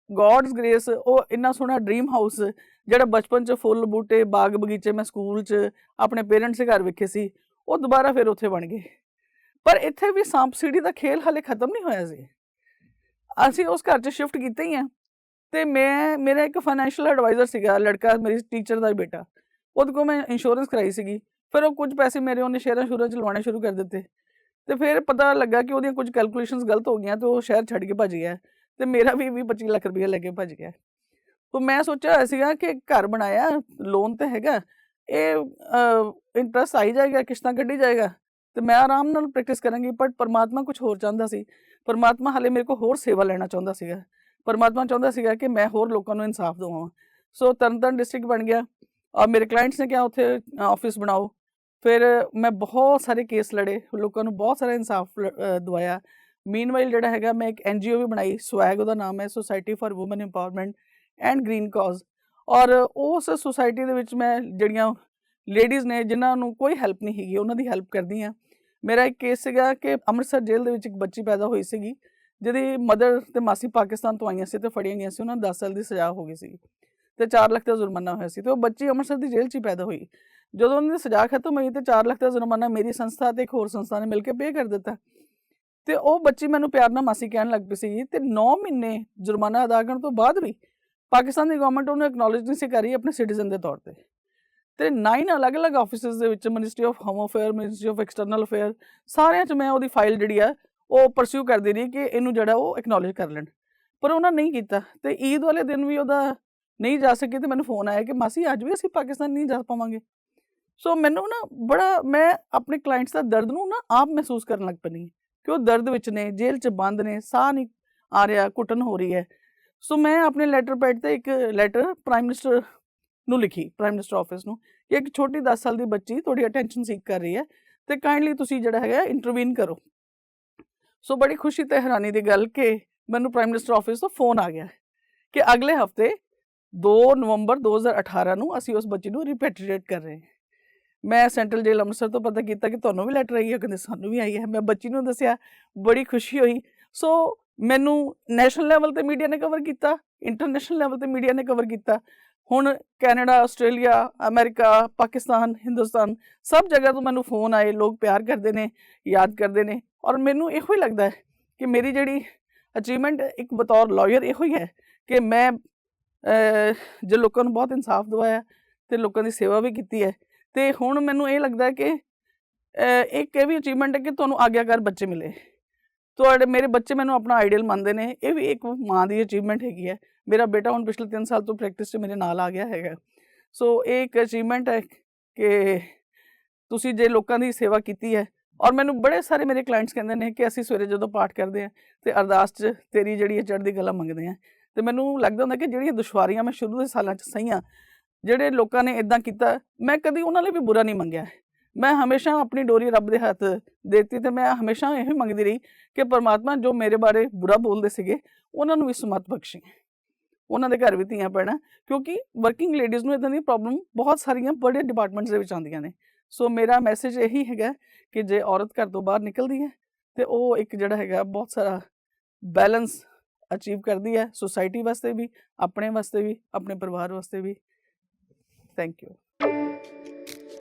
ਗੋਡਸ ਗ੍ਰੇਸ ਉਹ ਇੰਨਾ ਸੋਹਣਾ ਡ੍ਰੀਮ ਹਾਊਸ ਜਿਹੜਾ ਬਚਪਨ 'ਚ ਫੁੱਲ ਬੂਟੇ, ਬਾਗ ਬਗੀਚੇ ਮੈਂ ਸਕੂਲ 'ਚ ਆਪਣੇ ਪੇਰੈਂਟਸ ਦੇ ਘਰ ਵੇਖੇ ਸੀ, ਉਹ ਦੁਬਾਰਾ ਫਿਰ ਉੱਥੇ ਬਣ ਗਏ। ਪਰ ਇੱਥੇ ਵੀ ਸਾਂਪ ਸੀੜੀ ਦਾ ਖੇਲ ਹਲੇ ਖਤਮ ਨਹੀਂ ਹੋਇਆ ਸੀ ਅਸੀਂ ਉਸ ਘਰ 'ਚ ਸ਼ਿਫਟ ਕੀਤੇ ਹੀ ਆ ਤੇ ਮੈਂ, ਮੇਰਾ ਇੱਕ ਫਾਈਨੈਂਸ਼ੀਅਲ ਐਡਵਾਈਜ਼ਰ ਸੀਗਾ, ਲੜਕਾ ਮੇਰੀ ਟੀਚਰ ਦਾ ਬੇਟਾ। ਉਹਦੇ ਕੋਲ ਮੈਂ ਇੰਸ਼ੋਰੈਂਸ ਕਰਾਈ ਸੀਗੀ। ਫਿਰ ਉਹ ਕੁਝ ਪੈਸੇ ਮੇਰੇ ਉਹਨੇ ਸ਼ੇਅਰਾਂ ਸ਼ੁਰਾਂ ਚ ਲਵਾਉਣੇ ਸ਼ੁਰੂ ਕਰ ਦਿੱਤੇ। ਤੇ ਫਿਰ ਪਤਾ ਲੱਗਾ ਕਿ ਉਹਦੀਆਂ ਕੁਝ ਕੈਲਕੂਲੇਸ਼ਨਸ ਗਲਤ ਹੋ ਗਈਆਂ ਤੇ ਉਹ ਸ਼ਹਿਰ ਛੱਡ ਕੇ ਭੱਜ ਗਿਆ ਤੇ ਮੇਰਾ ਵੀ 20 25 ਲੱਖ ਰੁਪਏ ਲੈ ਕੇ ਭੱਜ ਗਿਆ। ਤਾਂ ਮੈਂ ਸੋਚਿਆ ਹੋਇਆ ਸੀਗਾ ਕਿ ਘਰ ਬਣਾਇਆ ਲੋਨ ਤੇ ਹੈਗਾ, ਇਹ ਇੰਟਰਸਟ ਆਈ ਜਾਏਗਾ, ਕਿਸ਼ਤਾਂ ਕੱਢੀ ਜਾਏਗਾ। ਤੇ ਮੈਂ ਆਰਾਮ ਨਾਲ ਪ੍ਰੈਕਟਿਸ ਕਰਾਂਗੀ ਬਟ ਪਰਮਾਤਮਾ ਕੁਝ ਹੋਰ ਚਾਹੁੰਦਾ ਸੀ। ਪਰਮਾਤਮਾ ਹਾਲੇ ਮੇਰੇ ਕੋਲ ਹੋਰ ਸੇਵਾ ਲੈਣਾ ਚਾਹੁੰਦਾ ਸੀਗਾ। ਪਰਮਾਤਮਾ ਚਾਹੁੰਦਾ ਸੀਗਾ ਕਿ ਮੈਂ ਹੋਰ ਲੋਕਾਂ ਨੂੰ ਇਨਸਾਫ ਦਵਾਵਾਂ ਸੋ ਤਰਨਤਾਰਨ ਡਿਸਟ੍ਰਿਕਟ ਬਣ ਗਿਆ। ਔਰ ਮੇਰੇ ਕਲਾਇੰਟਸ ਨੇ ਕਿਹਾ ਉੱਥੇ ਆਫਿਸ ਬਣਾਓ। ਫਿਰ ਮੈਂ ਬਹੁਤ ਸਾਰੇ ਕੇਸ ਲੜੇ। ਲੋਕਾਂ ਨੂੰ ਬਹੁਤ ਸਾਰਾ ਇਨਸਾਫ ਲ- ਅ, ਦਵਾਇਆ। ਮੀਨਵਾਈਲ ਜਿਹੜਾ ਹੈਗਾ ਮੈਂ ਇੱਕ ਐਨਜੀਓ ਵੀ ਬਣਾਈ। ਸਵੈਗ ਉਹਦਾ ਨਾਮ ਹੈ society for women empowerment and green cause ਔਰ ਉਸ ਸੁਸਾਇਟੀ ਦੇ ਵਿੱਚ ਮੈਂ ਜਿਹੜੀਆਂ ਲੇਡੀਜ਼ ਨੇ ਜਿਨ੍ਹਾਂ ਨੂੰ ਕੋਈ ਹੈਲਪ ਨਹੀਂ ਹੈਗੀ, ਉਹਨਾਂ ਦੀ ਹੈਲਪ ਕਰਦੀ ਆ ਮੇਰਾ ਇੱਕ ਕੇਸ ਸੀਗਾ ਕਿ ਅੰਮ੍ਰਿਤਸਰ ਜੇਲ੍ਹ ਦੇ ਵਿੱਚ ਇੱਕ ਬੱਚੀ ਪੈਦਾ ਹੋਈ ਸੀਗੀ, ਜਿਹਦੀ ਮਦਰ ਤੇ ਮਾਸੀ ਪਾਕਿਸਤਾਨ ਤੋਂ ਆਈਆਂ ਸੀ ਤੇ ਫੜੀਆਂ ਗਈਆਂ ਸੀ, ਉਹਨਾਂ ਨੂੰ 10 ਸਾਲ ਦੀ ਸਜ਼ਾ ਹੋ ਗਈ ਸੀ ਤੇ 4 ਲੱਖ ਦਾ ਜੁਰਮਾਨਾ ਹੋਇਆ ਸੀ ਤੇ ਉਹ ਬੱਚੀ ਅੰਮ੍ਰਿਤਸਰ ਦੀ ਜੇਲ੍ਹ 'ਚ ਹੀ ਪੈਦਾ ਹੋਈ। ਜਦੋਂ ਉਹਨਾਂ ਦੀ ਸਜ਼ਾ ਖਤਮ ਹੋਈ ਤੇ 4 ਲੱਖ ਦਾ ਜੁਰਮਾਨਾ ਮੇਰੀ ਸੰਸਥਾ ਤੇ ਇੱਕ ਹੋਰ ਸੰਸਥਾ ਨੇ ਮਿਲ ਕੇ ਪੇ ਕਰ ਦਿੱਤਾ। ਤੇ ਉਹ ਬੱਚੀ ਮੈਨੂੰ ਪਿਆਰ ਨਾਲ ਮਾਸੀ ਕਹਿਣ ਲੱਗ ਪਈ ਸੀ ਤੇ 9 ਮਹੀਨੇ ਜੁਰਮਾਨਾ ਅਦਾ ਕਰਨ ਤੋਂ ਬਾਅਦ ਵੀ ਪਾਕਿਸਤਾਨ ਦੀ ਗਵਰਨਮੈਂਟ ਉਹਨੂੰ ਐਕਨੋਲਜ ਨਹੀਂ ਸੀ ਕਰ ਰਹੀ ਆਪਣੇ ਸਿਟੀਜ਼ਨ ਦੇ ਤੌਰ ਤੇ। ਤੇ 9 ਅਲੱਗ-ਅਲੱਗ ਆਫਿਸਿਸ ਦੇ ਵਿੱਚ ministry of home affair ministry of external affair ਸਾਰਿਆਂ 'ਚ ਮੈਂ ਉਹਦੀ ਫਾਈਲ ਜਿਹੜੀ ਆ, ਉਹ ਪਰਸਿਊ ਕਰਦੀ ਰਹੀ ਕਿ ਇਹਨੂੰ ਜਿਹੜਾ ਉਹ ਐਕਨੋਲਜ ਕਰ ਲੈਣ। ਪਰ ਉਹਨਾਂ ਨਹੀਂ ਕੀਤਾ ਤੇ ਈਦ ਵਾਲੇ ਦਿਨ ਵੀ ਉਹਦਾ ਨਹੀਂ ਜਾ ਸਕੇ ਤੇ ਮੈਨੂੰ ਫੋਨ ਆਇਆ ਕਿ, ਮਾਸੀ, ਅੱਜ ਵੀ ਅਸੀਂ ਪਾਕਿਸਤਾਨ ਨਹੀਂ ਜਾ ਪਾਵਾਂਗੇ। ਸੋ ਮੈਨੂੰ ਨਾ ਬੜਾ, ਮੈਂ ਆਪਣੇ ਕਲਾਇੰਟਸ ਦਾ ਦਰਦ ਨੂੰ ਨਾ ਆਪ ਮਹਿਸੂਸ ਕਰਨ ਲੱਗ ਪਈ ਕਿ ਉਹ ਦਰਦ ਵਿੱਚ ਨੇ, ਜੇਲ੍ਹ 'ਚ ਬੰਦ ਨੇ, ਸਾਹ ਨਹੀਂ ਆ ਰਿਹਾ ਘੁੱਟਣ ਹੋ ਰਹੀ ਹੈ। ਸੋ ਮੈਂ ਆਪਣੇ ਲੈਟਰ ਪੈਡ ਤੇ ਇੱਕ ਲੈਟਰ ਪ੍ਰਾਈਮ ਮਿਨਿਸਟਰ ਨੂੰ ਲਿਖੀ ਪ੍ਰਾਈਮ ਮਿਨਿਸਟਰ ਆਫਿਸ ਨੂੰ, ਕਿ ਇੱਕ ਛੋਟੀ 10 ਸਾਲ ਦੀ ਬੱਚੀ ਤੁਹਾਡੀ ਅਟੈਂਸ਼ਨ ਸੀਕ ਕਰ ਰਹੀ ਹੈ ਤੇ ਕਾਈਂਡਲੀ ਤੁਸੀਂ ਜਿਹੜਾ ਹੈਗਾ ਇੰਟਰਵੀਨ ਕਰੋ। ਸੋ ਬੜੀ ਖੁਸ਼ੀ ਤੇ ਹੈਰਾਨੀ ਦੀ ਗੱਲ ਕਿ ਮੈਨੂੰ ਪ੍ਰਾਈਮ ਮਿਨਿਸਟਰ ਆਫਿਸ ਤੋਂ ਫੋਨ ਆ ਗਿਆ ਕਿ ਅਗਲੇ ਹਫ਼ਤੇ 2 ਨਵੰਬਰ 2018 ਨੂੰ ਅਸੀਂ ਉਸ ਬੱਚੀ ਨੂੰ ਰਿਪੈਟਰੀਏਟ ਕਰ ਰਹੇ ਹਾਂ। ਮੈਂ ਸੈਂਟਰਲ ਜੇਲ੍ਹ ਅੰਮ੍ਰਿਤਸਰ ਤੋਂ ਪਤਾ ਕੀਤਾ ਕਿ ਤੁਹਾਨੂੰ ਵੀ ਲੈਟਰ ਆਈ ਹੈ, ਕਹਿੰਦੇ ਸਾਨੂੰ ਵੀ ਆਈ ਹੈ। ਮੈਂ ਬੱਚੀ ਨੂੰ ਦੱਸਿਆ, ਬੜੀ ਖੁਸ਼ੀ ਹੋਈ। ਸੋ ਮੈਨੂੰ ਨੈਸ਼ਨਲ ਲੈਵਲ ਤੇ ਮੀਡੀਆ ਨੇ ਕਵਰ ਕੀਤਾ ਇੰਟਰਨੈਸ਼ਨਲ ਲੈਵਲ ਤੇ ਮੀਡੀਆ ਨੇ ਕਵਰ ਕੀਤਾ। ਹੁਣ Canada, Australia, America, Pakistan, Hindustan ਸਭ ਜਗ੍ਹਾ ਤੋਂ ਮੈਨੂੰ ਫੋਨ ਆਏ, ਲੋਕ ਪਿਆਰ ਕਰਦੇ ਨੇ, ਯਾਦ ਕਰਦੇ ਨੇ ਔਰ ਮੈਨੂੰ ਇਹੋ ਹੀ ਲੱਗਦਾ ਹੈ ਕਿ ਮੇਰੀ ਜਿਹੜੀ ਅਚੀਵਮੈਂਟ ਇੱਕ ਬਤੌਰ ਲਾਇਰ ਇਹੋ ਹੀ ਹੈ ਕਿ ਮੈਂ ਜੇ ਲੋਕਾਂ ਨੂੰ ਬਹੁਤ ਇਨਸਾਫ ਦਵਾਇਆ ਤੇ ਲੋਕਾਂ ਦੀ ਸੇਵਾ ਵੀ ਕੀਤੀ ਹੈ ਤੇ ਹੁਣ ਮੈਨੂੰ ਇਹ ਲੱਗਦਾ ਕਿ ਇੱਕ ਇਹ ਵੀ ਅਚੀਵਮੈਂਟ ਹੈ ਕਿ ਤੁਹਾਨੂੰ ਆਗਿਆਕਾਰ ਬੱਚੇ ਮਿਲੇ। ਤੁਹਾਡੇ, ਮੇਰੇ ਬੱਚੇ ਮੈਨੂੰ ਆਪਣਾ ਆਈਡੀਅਲ ਮੰਨਦੇ ਨੇ। ਇਹ ਵੀ ਇੱਕ ਮਾਂ ਦੀ ਅਚੀਵਮੈਂਟ ਹੈਗੀ ਹੈ। ਮੇਰਾ ਬੇਟਾ ਹੁਣ ਪਿਛਲੇ 3 ਸਾਲ ਤੋਂ ਪ੍ਰੈਕਟਿਸ 'ਚ ਮੇਰੇ ਨਾਲ ਆ ਗਿਆ ਹੈਗਾ। ਸੋ ਇਹ ਇੱਕ ਅਚੀਵਮੈਂਟ ਹੈ ਕਿ ਤੁਸੀਂ ਜੇ ਲੋਕਾਂ ਦੀ ਸੇਵਾ ਕੀਤੀ ਹੈ ਔਰ ਮੈਨੂੰ ਬੜੇ ਸਾਰੇ ਮੇਰੇ ਕਲਾਇੰਟਸ ਕਹਿੰਦੇ ਨੇ ਕਿ ਅਸੀਂ ਸਵੇਰੇ ਜਦੋਂ ਪਾਠ ਕਰਦੇ ਹਾਂ ਤੇ ਅਰਦਾਸ 'ਚ ਤੇਰੀ ਜਿਹੜੀ ਹੈ ਚੜ੍ਹਦੀ ਕਲਾ ਮੰਗਦੇ ਹਾਂ। ਤੇ ਮੈਨੂੰ ਲੱਗਦਾ ਹੁੰਦਾ ਕਿ ਜਿਹੜੀਆਂ ਦੁਸ਼ਵਾਰੀਆਂ ਮੈਂ ਸ਼ੁਰੂ ਦੇ ਸਾਲਾਂ 'ਚ ਸਹੀਆਂ, ਜਿਹੜੇ ਲੋਕਾਂ ਨੇ ਇਦਾਂ ਕੀਤਾ, ਮੈਂ ਕਦੀ ਉਹਨਾਂ ਲਈ ਵੀ ਬੁਰਾ ਨਹੀਂ ਮੰਗਿਆ। ਮੈਂ ਹਮੇਸ਼ਾ ਆਪਣੀ ਡੋਰੀ ਰੱਬ ਦੇ ਹੱਥ ਦੇਤੀ ਤੇ ਮੈਂ ਹਮੇਸ਼ਾ ਇਹ ਮੰਗਦੀ ਰਹੀ ਕਿ ਪਰਮਾਤਮਾ ਜੋ ਮੇਰੇ ਬਾਰੇ ਬੁਰਾ ਬੋਲਦੇ ਸੀਗੇ, ਉਹਨਾਂ ਨੂੰ ਵੀ ਸੁਮਤ ਬਖਸ਼ੇ। ਉਹਨਾਂ ਦੇ ਘਰ ਵੀ ਧੀਆਂ ਪੈਣਾ, ਕਿਉਂਕਿ ਵਰਕਿੰਗ ਲੇਡੀਜ਼ ਨੂੰ ਇਦਾਂ ਦੀ ਪ੍ਰੋਬਲਮ ਬਹੁਤ ਸਾਰੀਆਂ ਬੜੇ ਡਿਪਾਰਟਮੈਂਟਸ ਦੇ ਵਿੱਚ ਆਉਂਦੀਆਂ ਨੇ। ਸੋ ਮੇਰਾ ਮੈਸੇਜ ਇਹੀ ਹੈਗਾ ਕਿ ਜੇ ਔਰਤ ਘਰ ਤੋਂ ਬਾਹਰ ਨਿਕਲਦੀ ਹੈ, ਤੇ ਉਹ ਇੱਕ ਜਿਹੜਾ ਹੈਗਾ ਬਹੁਤ ਸਾਰਾ ਬੈਲੈਂਸ ਅਚੀਵ ਕਰਦੀ ਹੈ ਸੁਸਾਇਟੀ ਵਾਸਤੇ ਵੀ, ਆਪਣੇ ਵਾਸਤੇ ਵੀ, ਆਪਣੇ ਪਰਿਵਾਰ ਵਾਸਤੇ ਵੀ। Thank you